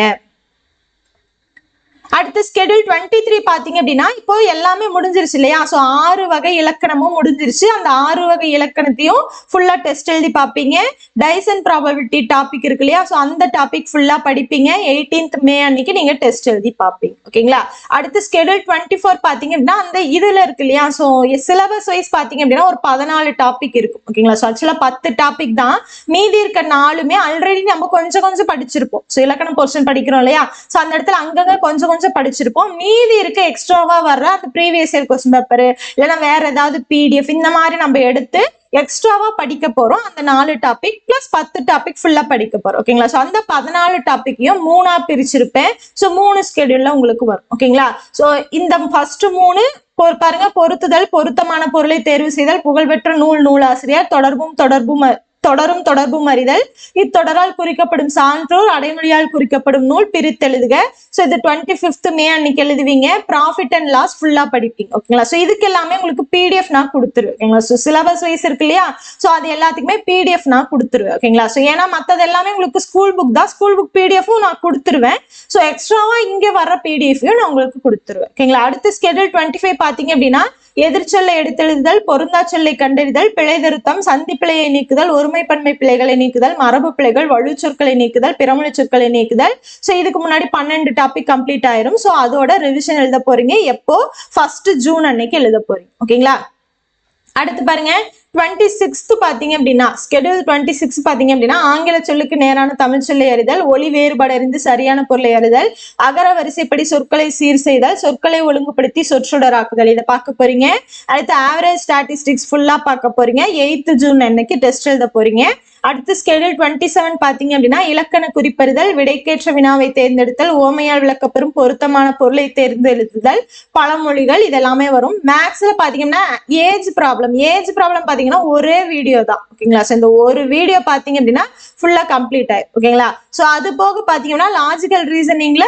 அடுத்து ஸ்கெடியூல் டுவெண்ட்டி த்ரீ பாத்தீங்க அப்படின்னா இப்போ எல்லாமே முடிஞ்சிருச்சு இல்லையா? ஸோ ஆறு வகை இலக்கணமும் முடிஞ்சிருச்சு. அந்த ஆறு வகை இலக்கணத்தையும் ஃபுல்லா டெஸ்ட் எழுதி பார்ப்பீங்க. டைசன் ப்ராபபிலிட்டி டாபிக் இருக்கு இல்லையா? ஸோ அந்த டாபிக் ஃபுல்லா படிப்பீங்க. எயிட்டீன்த் மே அன்னைக்கு நீங்க டெஸ்ட் எழுதி பார்ப்பீங்க. ஓகேங்களா அடுத்து ஸ்கெடியூல் டுவெண்ட்டி ஃபோர் பாத்தீங்க அப்படின்னா அந்த இதுல இருக்கு இல்லையா? ஸோ சிலபஸ் வைஸ் பார்த்தீங்க அப்படின்னா ஒரு பதினாலு டாபிக் இருக்கும். ஓகேங்களா ஸோ ஆக்சுவலா பத்து டாபிக் தான். மீதி இருக்க நாலுமே ஆல்ரெடி நம்ம கொஞ்சம் கொஞ்சம் படிச்சிருப்போம். ஸோ இலக்கணம் போர்ஷன் படிக்கிறோம் இல்லையா? ஸோ அந்த இடத்துல அங்கங்க கொஞ்சம் கொஞ்சம் படிச்சிருப்போம். மீதி இருக்க எக்ஸ்ட்ராவா வர்ற அந்த ப்ரீவியஸ் இயர் கொஸ்டின் பேப்பர் இல்லைன்னா வேற ஏதாவது பிடிஎஃப் இந்த மாதிரி நம்ம எடுத்து எக்ஸ்ட்ராவா படிக்க போறோம். அந்த நாலு டாபிக் பிளஸ் பத்து டாபிக் ஃபுல்லா படிக்க போறோம். ஓகேங்களா ஸோ அந்த பதினாலு டாபிக்கையும் மூணா பிரிச்சிருப்பேன். ஸோ மூணு ஸ்கெடியூல்ல உங்களுக்கு வரும். ஓகேங்களா ஸோ இந்த ஃபர்ஸ்ட் மூணு பொ- பாருங்க பொருத்துதல் பொருத்தமான பொருளை தேர்வு செய்தல் புகழ்பெற்ற நூல் நூலாசிரியர் தொடர்பும் தொடர்பும் தொடரும் தொடர்பும் அறிதல். இத்தொடரால் குறிக்கப்படும் சான்றோர் அடைமொழியால் குறிக்கப்படும் நூல் பிரித்தெழுதுக ஸோ இது டுவெண்ட்டி ஃபிஃப்த் மே அன்னைக்கு எழுதுவீங்க. ப்ராஃபிட் அண்ட் லாஸ் ஃபுல்லா படிப்பீங்க. ஓகேங்களா ஸோ இதுக்கு எல்லாமே உங்களுக்கு பிடிஎஃப் நான் கொடுத்துருவேன். ஓகேங்களா ஸோ சிலபஸ் வைஸ் இருக்கு இல்லையா? ஸோ அது எல்லாத்துக்குமே பிடிஎஃப் நான் கொடுத்துருவேன். ஓகேங்களா ஸோ ஏன்னா மற்றது எல்லாமே உங்களுக்கு ஸ்கூல் புக் தான். ஸ்கூல் புக் பிடிஎஃப் நான் கொடுத்துருவேன். ஸோ எக்ஸ்ட்ராவா இங்க வர பிடிஎஃபையும் நான் உங்களுக்கு கொடுத்துருவேன். ஓகேங்களா அடுத்து ஸ்கெடியூல் டுவெண்ட்டி ஃபைவ் பாத்தீங்க அப்படின்னா எதிர்ச்சொல்லை எடுத்தெழுதுதல் பொருந்தா சொல்லை கண்டறிதல் பிழை திருத்தம் சந்தி பிழையை நீக்குதல் ஒருமைப்பன்மை பிழைகளை நீக்குதல் மரபு பிழைகள் வலு சொற்களை நீக்குதல் பிறமொழி சொற்களை நீக்குதல். ஸோ இதுக்கு முன்னாடி பன்னெண்டு டாபிக் கம்ப்ளீட் ஆயிரும். ஸோ அதோட ரிவிஷன் எழுத போறீங்க. எப்போ? ஃபர்ஸ்ட் ஜூன் அன்னைக்கு எழுத போறீங்க. ஓகேங்களா அடுத்து பாருங்க. டுவெண்ட்டி சிக்ஸ்த் பார்த்தீங்க அப்படின்னா ஸ்கெடியூல் டுவெண்ட்டி சிக்ஸ் பார்த்தீங்க அப்படின்னா ஆங்கில சொல்லுக்கு நேரான தமிழ் சொல்லை அறிதல் ஒளி வேறுபாடு அறிந்து சரியான பொருளை அறிதல் அகர வரிசைப்படி சொற்களை சீர் செய்தல் சொற்களை ஒழுங்குபடுத்தி சொற்றொடராக்குதல். இதை பார்க்க போறீங்க. அடுத்து ஆவரேஜ் ஸ்டாட்டிஸ்டிக்ஸ் ஃபுல்லாக பார்க்க போறீங்க. எயித்து ஜூன் அன்னைக்கு டெஸ்ட் எழுத போறீங்க. அடுத்து ஸ்கெடியூல் டுவெண்ட்டி செவன் பார்த்தீங்க அப்படின்னா இலக்கண குறிப்பறிதல் விடைக்கேற்ற வினாவை தேர்ந்தெடுத்தல் ஓமையால் விளக்கப்பெறும் பொருத்தமான பொருளை தேர்ந்தெடுத்தல் பழமொழிகள் இதெல்லாமே வரும். மேக்ஸ்ல பாத்தீங்கன்னா ஏஜ் ப்ராப்ளம் ஏஜ் ப்ராப்ளம் பாத்தீங்கன்னா ஒரே வீடியோ தான். ஓகேங்களா? ஸோ இந்த ஒரு வீடியோ பாத்தீங்க அப்படின்னா ஃபுல்லா கம்ப்ளீட் ஆயிடும் ஓகேங்களா? ஸோ அது போக பாத்தீங்கன்னா லாஜிக்கல் ரீசனிங்ல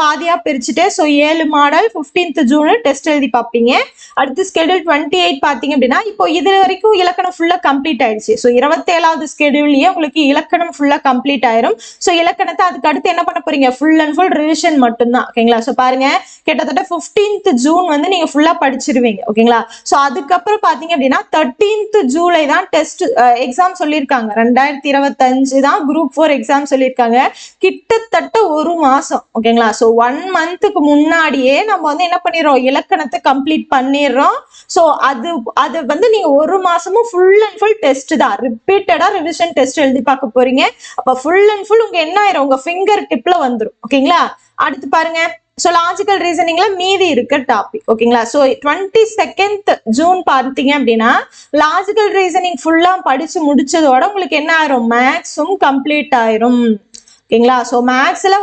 பாதியா பிரிச்சுட்டு ஸோ ஏழு மாடல் 15th ஜூன் டெஸ்ட் எழுதி பார்ப்பீங்க அடுத்து ஸ்கெடியூல் டுவெண்ட்டி எயிட் பார்த்தீங்க அப்படின்னா இப்போ இது வரைக்கும் இலக்கணம் ஃபுல்லாக கம்ப்ளீட் ஆயிடுச்சு. ஸோ இருபத்தேழாவது ஸ்கெடியூல்லையே உங்களுக்கு இலக்கணம் ஃபுல்லாக கம்ப்ளீட் ஆயிரும். ஸோ இலக்கணத்தை அதுக்கு அடுத்து என்ன பண்ண போறீங்க? ஃபுல் அண்ட் ஃபுல் ரிவிஷன் மட்டும்தான். ஓகேங்களா ஸோ பாருங்க. கிட்டத்தட்ட 15th ஜூன் வந்து நீங்க ஃபுல்லாக படிச்சிருவீங்க. ஓகேங்களா ஸோ அதுக்கப்புறம் பார்த்தீங்க அப்படின்னா தேர்ட்டீன்த் ஜூலை தான் டெஸ்ட் எக்ஸாம் சொல்லியிருக்காங்க. ரெண்டாயிரத்தி இருபத்தஞ்சு தான் குரூப் ஃபோர் எக்ஸாம் சொல்லியிருக்காங்க. கிட்டத்தட்ட ஒரு மாசம். ஓகேங்களா ஸோ ஒன் மந்த்துக்கு முன்னாடியே நம்ம வந்து என்ன பண்ணிடுறோம்? இலக்கணத்தை கம்ப்ளீட் பண்ணிடுறோம். ஸோ அது அது வந்து நீங்க ஒரு மாசமும் ஃபுல் அண்ட் ஃபுல் டெஸ்ட் தான். ரிப்பீட்டடா ரிவிஷன் டெஸ்ட் எழுதி பார்க்க போறீங்க. அப்ப ஃபுல் அண்ட் ஃபுல் உங்க என்ன ஆயிரும்? உங்க ஃபிங்கர் டிப்ல வந்துரும். ஓகேங்களா? அடுத்து பாருங்க. ஸோ லாஜிக்கல் ரீசனிங்ல மீதி இருக்க டாபிக் ஓகேங்களா? ஸோ டுவெண்ட்டி செகண்ட் ஜூன் பார்த்தீங்க அப்படின்னா லாஜிக்கல் ரீசனிங் ஃபுல்லா படிச்சு முடிச்சதோட உங்களுக்கு என்ன ஆயிரும்? மேக்ஸும் கம்ப்ளீட் ஆயிரும். ஓகேங்களா? ஸோ மேக்ஸில்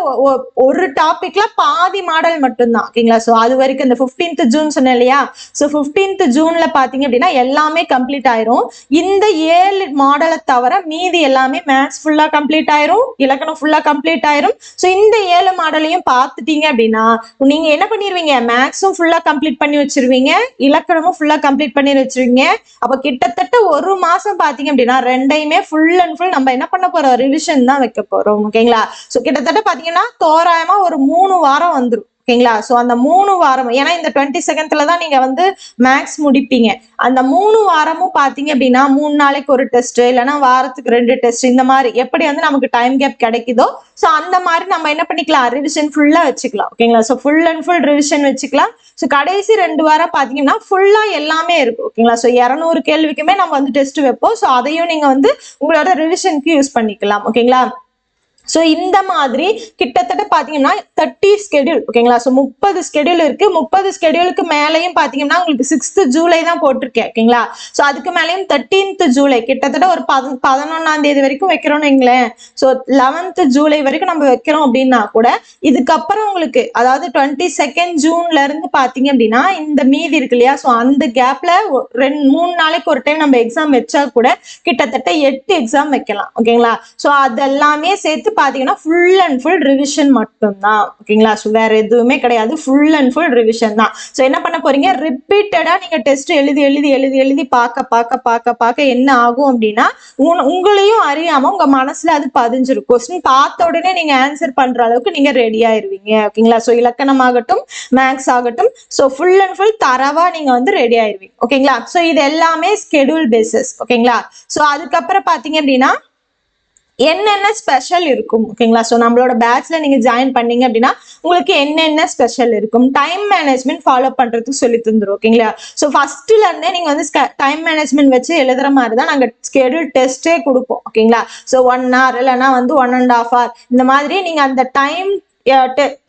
ஒரு டாப்பிக்கில் பாதி மாடல் மட்டும்தான். ஓகேங்களா? ஸோ அது வரைக்கும் இந்த 15th ஜூன் சொன்னேன் இல்லையா? ஸோ 15th ஜூன்ல பார்த்தீங்க அப்படின்னா எல்லாமே கம்ப்ளீட் ஆயிரும். இந்த ஏழு மாடலை தவிர மீதி எல்லாமே மேக்ஸ் ஃபுல்லாக கம்ப்ளீட் ஆயிரும். இலக்கணம் ஃபுல்லாக கம்ப்ளீட் ஆயிரும். ஸோ இந்த ஏழு மாடலையும் பார்த்துட்டீங்க அப்படின்னா நீங்க என்ன பண்ணிடுவீங்க மேக்ஸும் ஃபுல்லாக கம்ப்ளீட் பண்ணி வச்சிருவீங்க. இலக்கணமும் ஃபுல்லாக கம்ப்ளீட் பண்ணி வச்சிருவீங்க. அப்போ கிட்டத்தட்ட ஒரு மாசம் பார்த்தீங்க அப்படின்னா ரெண்டையுமே ஃபுல் அண்ட் ஃபுல் நம்ம என்ன பண்ண போறோம்? ரிவிஷன் தான் வைக்க போறோம். ஓகேங்களா? ஸோ கிட்டத்தட்ட பாத்தீங்கன்னா தோராயமா ஒரு மூணு வாரம் வந்துரும். ஓகேங்களா? ஸோ அந்த மூணு வாரம் ஏன்னா இந்த டுவெண்ட்டி செகண்ட்ல தான் நீங்க வந்து மேக்ஸ் முடிப்பீங்க. அந்த மூணு வாரமும் பாத்தீங்க அப்படின்னா மூணு நாளைக்கு ஒரு டெஸ்ட் இல்லைன்னா வாரத்துக்கு ரெண்டு டெஸ்ட் இந்த மாதிரி எப்படி வந்து நமக்கு டைம் கேப் கிடைக்குதோ ஸோ அந்த மாதிரி நம்ம என்ன பண்ணிக்கலாம்? ரிவிஷன் ஃபுல்லா வச்சுக்கலாம். ஓகேங்களா? So full and full revision வச்சுக்கலாம். ஸோ கடைசி ரெண்டு வாரம் பாத்தீங்கன்னா ஃபுல்லா எல்லாமே இருக்கும். ஓகேங்களா? ஸோ இரநூறு கேள்விக்குமே நம்ம வந்து டெஸ்ட் வைப்போம். ஸோ அதையும் நீங்க வந்து உங்களோட ரிவிஷனுக்கு யூஸ் பண்ணிக்கலாம். ஓகேங்களா? ஸோ இந்த மாதிரி கிட்டத்தட்ட பார்த்தீங்கன்னா தேர்ட்டி ஸ்கெடியூல் ஓகேங்களா ஸோ முப்பது ஸ்கெடியூல் இருக்கு. முப்பது ஸ்கெடியூலுக்கு மேலேயும் பார்த்தீங்கன்னா உங்களுக்கு சிக்ஸ்த் ஜூலை தான் போட்டிருக்கேன் ஓகேங்களா ஸோ அதுக்கு மேலேயும் தேர்ட்டீன்த் ஜூலை கிட்டத்தட்ட ஒரு பத பதினொன்னாம் தேதி வரைக்கும் வைக்கிறோம்னு வைங்களேன். ஸோ லெவன்த் ஜூலை வரைக்கும் நம்ம வைக்கிறோம் அப்படின்னா கூட இதுக்கப்புறம் உங்களுக்கு அதாவது டுவெண்ட்டி செகண்ட் ஜூன்ல இருந்து பார்த்தீங்க அப்படின்னா இந்த மீதி இருக்கு இல்லையா? ஸோ அந்த கேப்ல ரெண்டு மூணு நாளைக்கு ஒரு டைம் நம்ம எக்ஸாம் வச்சா கூட கிட்டத்தட்ட எட்டு எக்ஸாம் வைக்கலாம் ஓகேங்களா ஸோ அதெல்லாமே சேர்த்து பார்த்தீங்கன்னா ஃபுல் அண்ட் ஃபுல் ரிவிஷன் மட்டும்தான். ஓகேங்களா? ஸோ வேற எதுவுமே கிடையாது. ஃபுல் அண்ட் ஃபுல் ரிவிஷன் தான். ஸோ என்ன பண்ண போறீங்க? ரிப்பீட்டடா நீங்க டெஸ்ட் எழுதி எழுதி எழுதி எழுதி பார்க்க பார்க்க பார்க்க பார்க்க என்ன ஆகும் அப்படின்னா உங்களையும் அறியாம உங்க மனசுல அது பதிஞ்சிருக்கும் கொஸ்டின் பார்த்த உடனே நீங்க ஆன்சர் பண்ற அளவுக்கு நீங்க ரெடி ஆயிருவீங்க. ஓகேங்களா? ஸோ இலக்கணம் ஆகட்டும் மேக்ஸ் ஆகட்டும் ஸோ ஃபுல் அண்ட் ஃபுல் தரவா நீங்க வந்து ரெடி ஆயிருவீங்க. ஓகேங்களா? ஸோ இது எல்லாமே ஸ்கெடியூல் பேசிஸ் ஓகேங்களா? ஸோ அதுக்கப்புறம் பார்த்தீங்க அப்படின்னா என்னென்ன ஸ்பெஷல் இருக்கும்? ஓகேங்களா ஸோ நம்மளோட பேட்ச்ல நீங்க ஜாயின் பண்ணீங்க அப்படின்னா உங்களுக்கு என்னென்ன ஸ்பெஷல் இருக்கும்? டைம் மேனேஜ்மெண்ட் ஃபாலோ பண்றதுக்கு சொல்லி தந்துரும் ஓகேங்களா ஸோ ஃபர்ஸ்ட்ல இருந்தே நீங்க வந்து டைம் மேனேஜ்மெண்ட் வச்சு எழுதுற மாதிரி தான் நாங்கள் ஸ்கெடியூல் டெஸ்ட்டே கொடுப்போம் ஓகேங்களா ஸோ ஒன் ஹவர் இல்லைன்னா வந்து ஒன் அண்ட் ஆஃப் ஹவர் இந்த மாதிரி நீங்க அந்த டைம்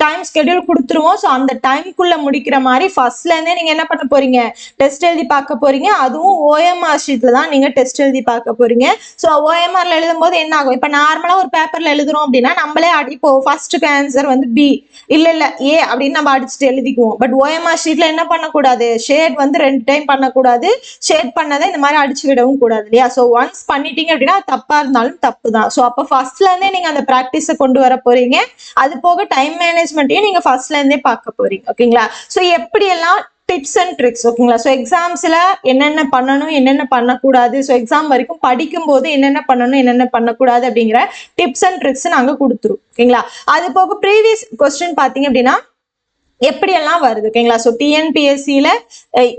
டைம் ஸ்கெடியூல் கொடுத்துருவோம். ஸோ அந்த டைம்குள்ள முடிக்கிற மாதிரி ஃபர்ஸ்ட்லேருந்தே நீங்கள் என்ன பண்ண போறீங்க? டெஸ்ட் எழுதி பார்க்க போறீங்க. அதுவும் ஓஎம்ஆர் ஷீட்ல தான் நீங்கள் டெஸ்ட் எழுதி பார்க்க போறீங்க. ஸோ ஓஎம்ஆர்ல எழுதும் போது என்ன ஆகும்? இப்போ நார்மலாக ஒரு பேப்பர்ல எழுதுறோம் அப்படின்னா நம்மளே அடி இப்போ ஃபர்ஸ்ட்டுக்கு ஆன்சர் வந்து பி இல்லை இல்லை ஏ அப்படின்னு நம்ம அடிச்சுட்டு எழுதிக்குவோம். பட் ஓஎம்ஆர் ஷீட்ல என்ன பண்ணக்கூடாது? ஷேட் வந்து ரெண்டு டைம் பண்ணக்கூடாது. ஷேட் பண்ணதை இந்த மாதிரி அடிச்சு விடவும் கூடாது இல்லையா? ஸோ ஒன்ஸ் பண்ணிட்டீங்க அப்படின்னா தப்பாக தப்பா இருந்தாலும் தப்பு தான். ஸோ அப்போ ஃபர்ஸ்ட்ல இருந்தே நீங்க அந்த ப்ராக்டிஸை கொண்டு வர போறீங்க. அது போக டைம் மேனேஜ்மெண்ட்டையும் நீங்க ஃபர்ஸ்ட்ல இருந்தே பார்க்க போறீங்க ஓகேங்களா ஸோ எப்படியெல்லாம் டிப்ஸ் அண்ட் ட்ரிக்ஸ் ஓகேங்களா ஸோ எக்ஸாம்ஸ்ல என்னென்ன பண்ணணும் என்னென்ன பண்ணக்கூடாது? ஸோ எக்ஸாம் வரைக்கும் படிக்கும் போது என்னென்ன பண்ணணும் என்னென்ன பண்ணக்கூடாது அப்படிங்கிற டிப்ஸ் அண்ட் ட்ரிக்ஸ் நாங்கள் கொடுத்துருவோம் ஓகேங்களா அது போக ப்ரீவியஸ் கொஸ்டின் பார்த்தீங்க அப்படின்னா எப்படியெல்லாம் வருது? ஓகேங்களா? ஸோ டிஎன்பிஎஸ்சியில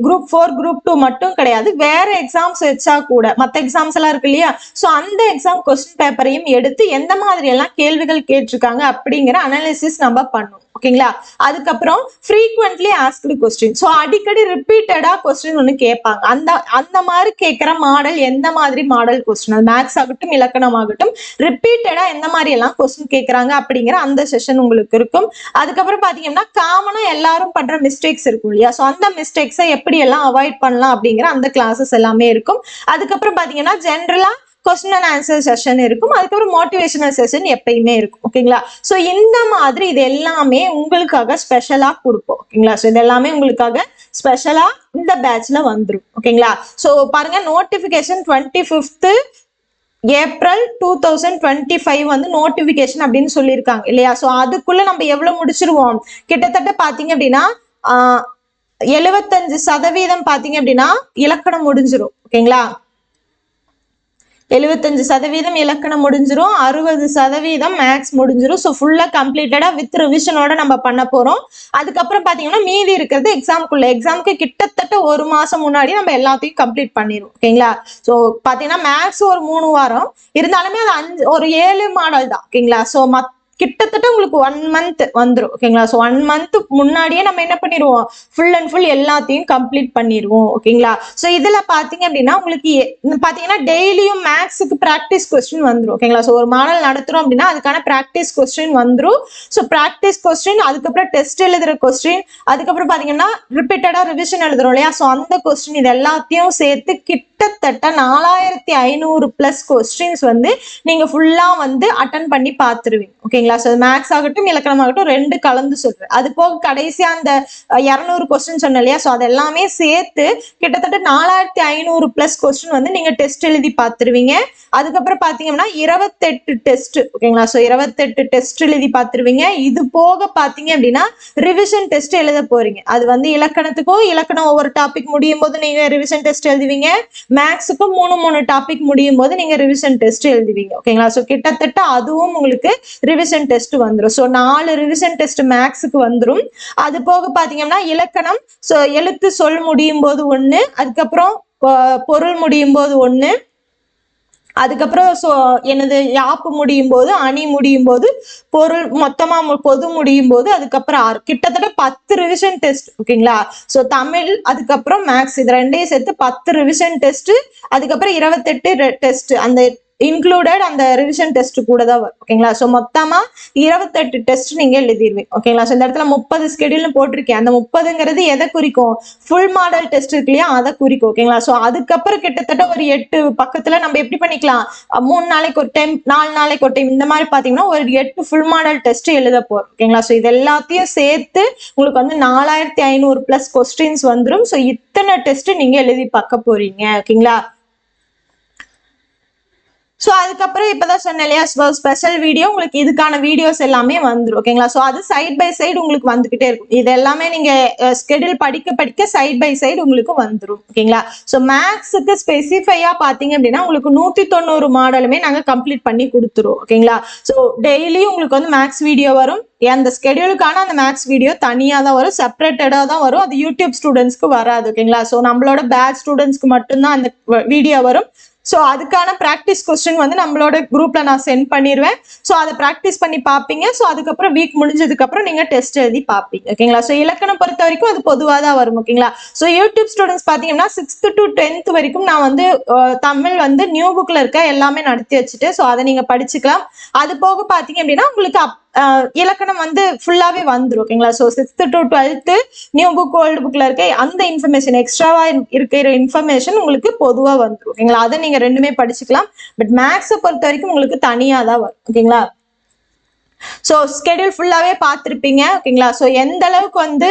குரூப் ஃபோர் குரூப் டூ மட்டும் கிடையாது. வேற எக்ஸாம்ஸ் வச்சா கூட மற்ற எக்ஸாம்ஸ் எல்லாம் இருக்கு இல்லையா? ஸோ அந்த எக்ஸாம் கொஸ்டின் பேப்பரையும் எடுத்து எந்த மாதிரி எல்லாம் கேள்விகள் கேட்டிருக்காங்க அப்படிங்கிற அனாலிசிஸ் நம்ம பண்ணோம். ஓகேங்களா? அதுக்கப்புறம் ஃப்ரீக்வெண்ட்லி ஆஸ்க்டு கொஸ்டின் ஸோ அடிக்கடி ரிப்பீட்டடாக கொஸ்டின் ஒன்று கேட்பாங்க. அந்த அந்த மாதிரி கேட்குற மாடல் எந்த மாதிரி மாடல் கொஸ்டின் அது மேக்ஸ் ஆகட்டும் இலக்கணம் ஆகட்டும் ரிப்பீட்டடாக எந்த மாதிரி எல்லாம் கொஸ்டின் கேட்குறாங்க அப்படிங்கிற அந்த செஷன் உங்களுக்கு இருக்கும். அதுக்கப்புறம் பார்த்தீங்கன்னா காமனாக எல்லாரும் பண்ணுற மிஸ்டேக்ஸ் இருக்கும் இல்லையா? ஸோ அந்த மிஸ்டேக்ஸை எப்படி எல்லாம் அவாய்ட் பண்ணலாம் அப்படிங்கிற அந்த கிளாஸஸ் எல்லாமே இருக்கும். அதுக்கப்புறம் பார்த்தீங்கன்னா ஜென்ரலாக கொஸ்டின் அண்ட் ஆன்சர் செஷன் இருக்கும். அதுக்கப்புறம் மோட்டிவேஷனல் செஷன் எப்பயுமே இருக்கும். ஓகேங்களா ஸோ இந்த மாதிரி இது எல்லாமே உங்களுக்காக ஸ்பெஷலாக கொடுப்போம் ஓகேங்களா ஸோ இது எல்லாமே உங்களுக்காக ஸ்பெஷலாக இந்த பேட்ச்ல வந்துடும் ஓகேங்களா ஸோ பாருங்க notification twenty fifth April two thousand twenty five வந்து நோட்டிஃபிகேஷன் அப்படின்னு சொல்லியிருக்காங்க இல்லையா? ஸோ அதுக்குள்ள நம்ம எவ்வளோ முடிச்சிருவோம்? கிட்டத்தட்ட பார்த்தீங்க அப்படின்னா எழுபத்தஞ்சு சதவீதம் பார்த்தீங்க அப்படின்னா இலக்கணம் முடிஞ்சிரும். ஓகேங்களா எழுபத்தஞ்சு சதவீதம் இலக்கணம் முடிஞ்சிரும். அறுபது சதவீதம் மேக்ஸ் முடிஞ்சிரும். ஸோ ஃபுல்லாக கம்ப்ளீட்டடாக வித் ரிவிஷனோட நம்ம பண்ண போகிறோம் அதுக்கப்புறம் பார்த்தீங்கன்னா மீதி இருக்கிறது எக்ஸாம்க்குள்ள எக்ஸாமுக்கு கிட்டத்தட்ட ஒரு மாதம் முன்னாடி நம்ம எல்லாத்தையும் கம்ப்ளீட் பண்ணிடுவோம் ஓகேங்களா ஸோ பார்த்தீங்கன்னா மேக்ஸ் ஒரு மூணு வாரம். இருந்தாலுமே அது அஞ்சு ஒரு ஏழு மாடல் தான். ஓகேங்களா ஸோ மத் கிட்டத்தட்ட உங்களுக்கு ஒன் மந்த் வந்துடும் ஓகேங்களா ஸோ ஒன் மந்த் முன்னாடியே நம்ம என்ன பண்ணிடுவோம்? ஃபுல் அண்ட் ஃபுல் எல்லாத்தையும் கம்ப்ளீட் பண்ணிடுவோம் ஓகேங்களா ஸோ இதில் பார்த்தீங்க அப்படின்னா உங்களுக்கு பார்த்தீங்கன்னா டெய்லியும் மேக்ஸுக்கு ப்ராக்டிஸ் கொஸ்டின் வந்துடும் ஓகேங்களா ஸோ ஒரு மாடல் நடத்துகிறோம் அப்படின்னா அதுக்கான ப்ராக்டிஸ் கொஸ்டின் வந்துடும் ஸோ ப்ராக்டிஸ் கொஸ்டின் அதுக்கப்புறம் டெஸ்ட் எழுதுகிற கொஸ்டின் அதுக்கப்புறம் பார்த்தீங்கன்னா ரிப்பீட்டடாக ரிவிஷன் எழுதுறோம் இல்லையா? ஸோ அந்த கொஸ்டின் இது எல்லாத்தையும் சேர்த்து கிட்டத்தட்ட நாலாயிரத்தி ஐநூறு ப்ளஸ் கொஸ்டின்ஸ் வந்து நீங்கள் ஃபுல்லாக வந்து அட்டன் பண்ணி பார்த்துருவீங்க ஓகேங்களா ஸோ மேக்ஸ் ஆகட்டும் இலக்கணம் ஆகட்டும் ரெண்டு கலந்து சொல்றேன். அது போக கடைசியா அந்த இரநூறு கொஸ்டின் சொன்னேன் இல்லையா? ஸோ அதெல்லாமே சேர்த்து கிட்டத்தட்ட நாலாயிரத்தி ஐநூறு ப்ளஸ் கொஸ்டின் வந்து நீங்க டெஸ்ட் எழுதி பார்த்துருவீங்க. அதுக்கப்புறம் பாத்தீங்கன்னா இருபத்தெட்டு டெஸ்ட் ஓகேங்களா ஸோ இருபத்தெட்டு டெஸ்ட் எழுதி பார்த்துருவீங்க. இது போக பாத்தீங்க அப்படின்னா ரிவிஷன் டெஸ்ட் எழுத போறீங்க. அது வந்து இலக்கணத்துக்கும் இலக்கணம் ஒவ்வொரு டாபிக் முடியும் போது நீங்க ரிவிஷன் டெஸ்ட் எழுதுவீங்க. மேக்ஸுக்கும் மூணு மூணு டாபிக் முடியும் போது நீங்க ரிவிஷன் டெஸ்ட் எழுதுவீங்க. ஓகேங்களா ஸோ கிட்டத்தட்ட அதுவும் உங்களுக்கு ரிவிஷன் ரிவிஷன் டெஸ்ட் வந்துடும் ஸோ நாலு ரிவிஷன் டெஸ்ட் மேக்ஸுக்கு வந்துடும் அது போக பார்த்தீங்கன்னா இலக்கணம் ஸோ எழுத்து சொல் முடியும் போது ஒன்று அதுக்கப்புறம் பொருள் முடியும் போது ஒன்று அதுக்கப்புறம் ஸோ எனது யாப்பு முடியும் போது அணி முடியும் போது பொருள் மொத்தமா பொது முடியும் போது அதுக்கப்புறம் ஆறு. கிட்டத்தட்ட பத்து ரிவிஷன் டெஸ்ட் ஓகேங்களா ஸோ தமிழ் அதுக்கப்புறம் மேக்ஸ் இது ரெண்டையும் சேர்த்து பத்து ரிவிஷன் டெஸ்ட் அதுக்கப்புறம் இருபத்தெட்டு டெஸ்ட் அந்த இன்க்ளூடட் அந்த ரிவிஷன் டெஸ்ட் கூட தான் வரும் ஓகேங்களா ஸோ மொத்தமாக இருபத்தெட்டு டெஸ்ட் நீங்கள் எழுதிடுவீங்க ஓகேங்களா ஸோ இந்த இடத்துல முப்பது ஸ்கெடியூல்னு போட்டிருக்கேன். அந்த முப்பதுங்கிறது எதை குறிக்கும்? ஃபுல் மாடல் டெஸ்ட் இருக்கு இல்லையா? அதை குறிக்கும் ஓகேங்களா ஸோ அதுக்கப்புறம் கிட்டத்தட்ட ஒரு எட்டு பக்கத்தில் நம்ம எப்படி பண்ணிக்கலாம்? மூணு நாளைக்கு ஒரு டைம் நாலு நாளைக்கு ஒரு டைம் இந்த மாதிரி பார்த்தீங்கன்னா ஒரு எட்டு ஃபுல் மாடல் டெஸ்ட் எழுத போகிறோம் ஓகேங்களா ஸோ இது எல்லாத்தையும் சேர்த்து உங்களுக்கு வந்து நாலாயிரத்தி ஐநூறு ப்ளஸ் கொஸ்டின்ஸ் வந்துடும் ஸோ இத்தனை டெஸ்ட் நீங்கள் எழுதி பார்க்க போறீங்க ஓகேங்களா ஸோ அதுக்கப்புறம் இப்பதான் சொன்னேன் இல்லையா ஸ்பெஷல் வீடியோ உங்களுக்கு இதுக்கான வீடியோஸ் எல்லாமே வந்துடும் ஓகேங்களா ஸோ அது சைட் பை சைடு உங்களுக்கு வந்துகிட்டே இருக்கும். இது எல்லாமே நீங்க ஸ்கெடியூல் படிக்க படிக்க சைட் பை சைடு உங்களுக்கு வந்துடும் ஓகேங்களா ஸோ மேக்ஸுக்கு ஸ்பெசிஃபையா பாத்தீங்க அப்படின்னா உங்களுக்கு நூத்தி தொண்ணூறு மாடலுமே நாங்க கம்ப்ளீட் பண்ணி கொடுத்துருவோம் ஓகேங்களா ஸோ டெய்லி உங்களுக்கு வந்து மேக்ஸ் வீடியோ வரும். அந்த ஸ்கெடியூலுக்கான அந்த மேக்ஸ் வீடியோ தனியாக தான் வரும் செப்பரேட்டடாக தான் வரும். அது யூடியூப் ஸ்டூடெண்ட்ஸ்க்கு வராது ஓகேங்களா ஸோ நம்மளோட பேட்ச் ஸ்டூடெண்ட்ஸ்க்கு மட்டும்தான் அந்த வீடியோ வரும். ஸோ அதுக்கான ப்ராக்டிஸ் கொஸ்டின் வந்து நம்மளோட குரூப்பில் நான் சென்ட் பண்ணிடுவேன் ஸோ அதை ப்ராக்டிஸ் பண்ணி பார்ப்பீங்க ஸோ அதுக்கப்புறம் வீக் முடிஞ்சதுக்கப்புறம் நீங்கள் டெஸ்ட் எழுதி பார்ப்பீங்க ஓகேங்களா ஸோ இலக்கணம் பொறுத்த வரைக்கும் அது பொதுவாக தான் வரும். ஓகேங்களா ஸோ யூடியூப் ஸ்டூடெண்ட்ஸ் பார்த்தீங்கன்னா சிக்ஸ்த் டு டென்த் வரைக்கும் நான் வந்து தமிழ் வந்து நியூ புக்கில் இருக்க எல்லாமே நடத்தி வச்சுட்டு ஸோ அதை நீங்கள் படிச்சுக்கலாம். அது போக பார்த்தீங்க அப்படின்னா உங்களுக்கு அப்- இலக்கணம் வந்து ஃபுல்லாவே வந்துடும் ஓகேங்களா so sixth to twelfth new book old புக்ல இருக்க அந்த இன்ஃபர்மேஷன் எக்ஸ்ட்ராவா இருக்கிற இன்ஃபர்மேஷன் உங்களுக்கு பொதுவா வந்துரும் ஓகேங்களா அதை நீங்க ரெண்டுமே படிச்சுக்கலாம். பட் மேக்ஸை பொறுத்த வரைக்கும் உங்களுக்கு தனியா தான் வரும் ஓகேங்களா ஸோ ஸ்கெடியூல் ஃபுல்லாவே பார்த்துருப்பீங்க ஓகேங்களா ஸோ எந்த அளவுக்கு வந்து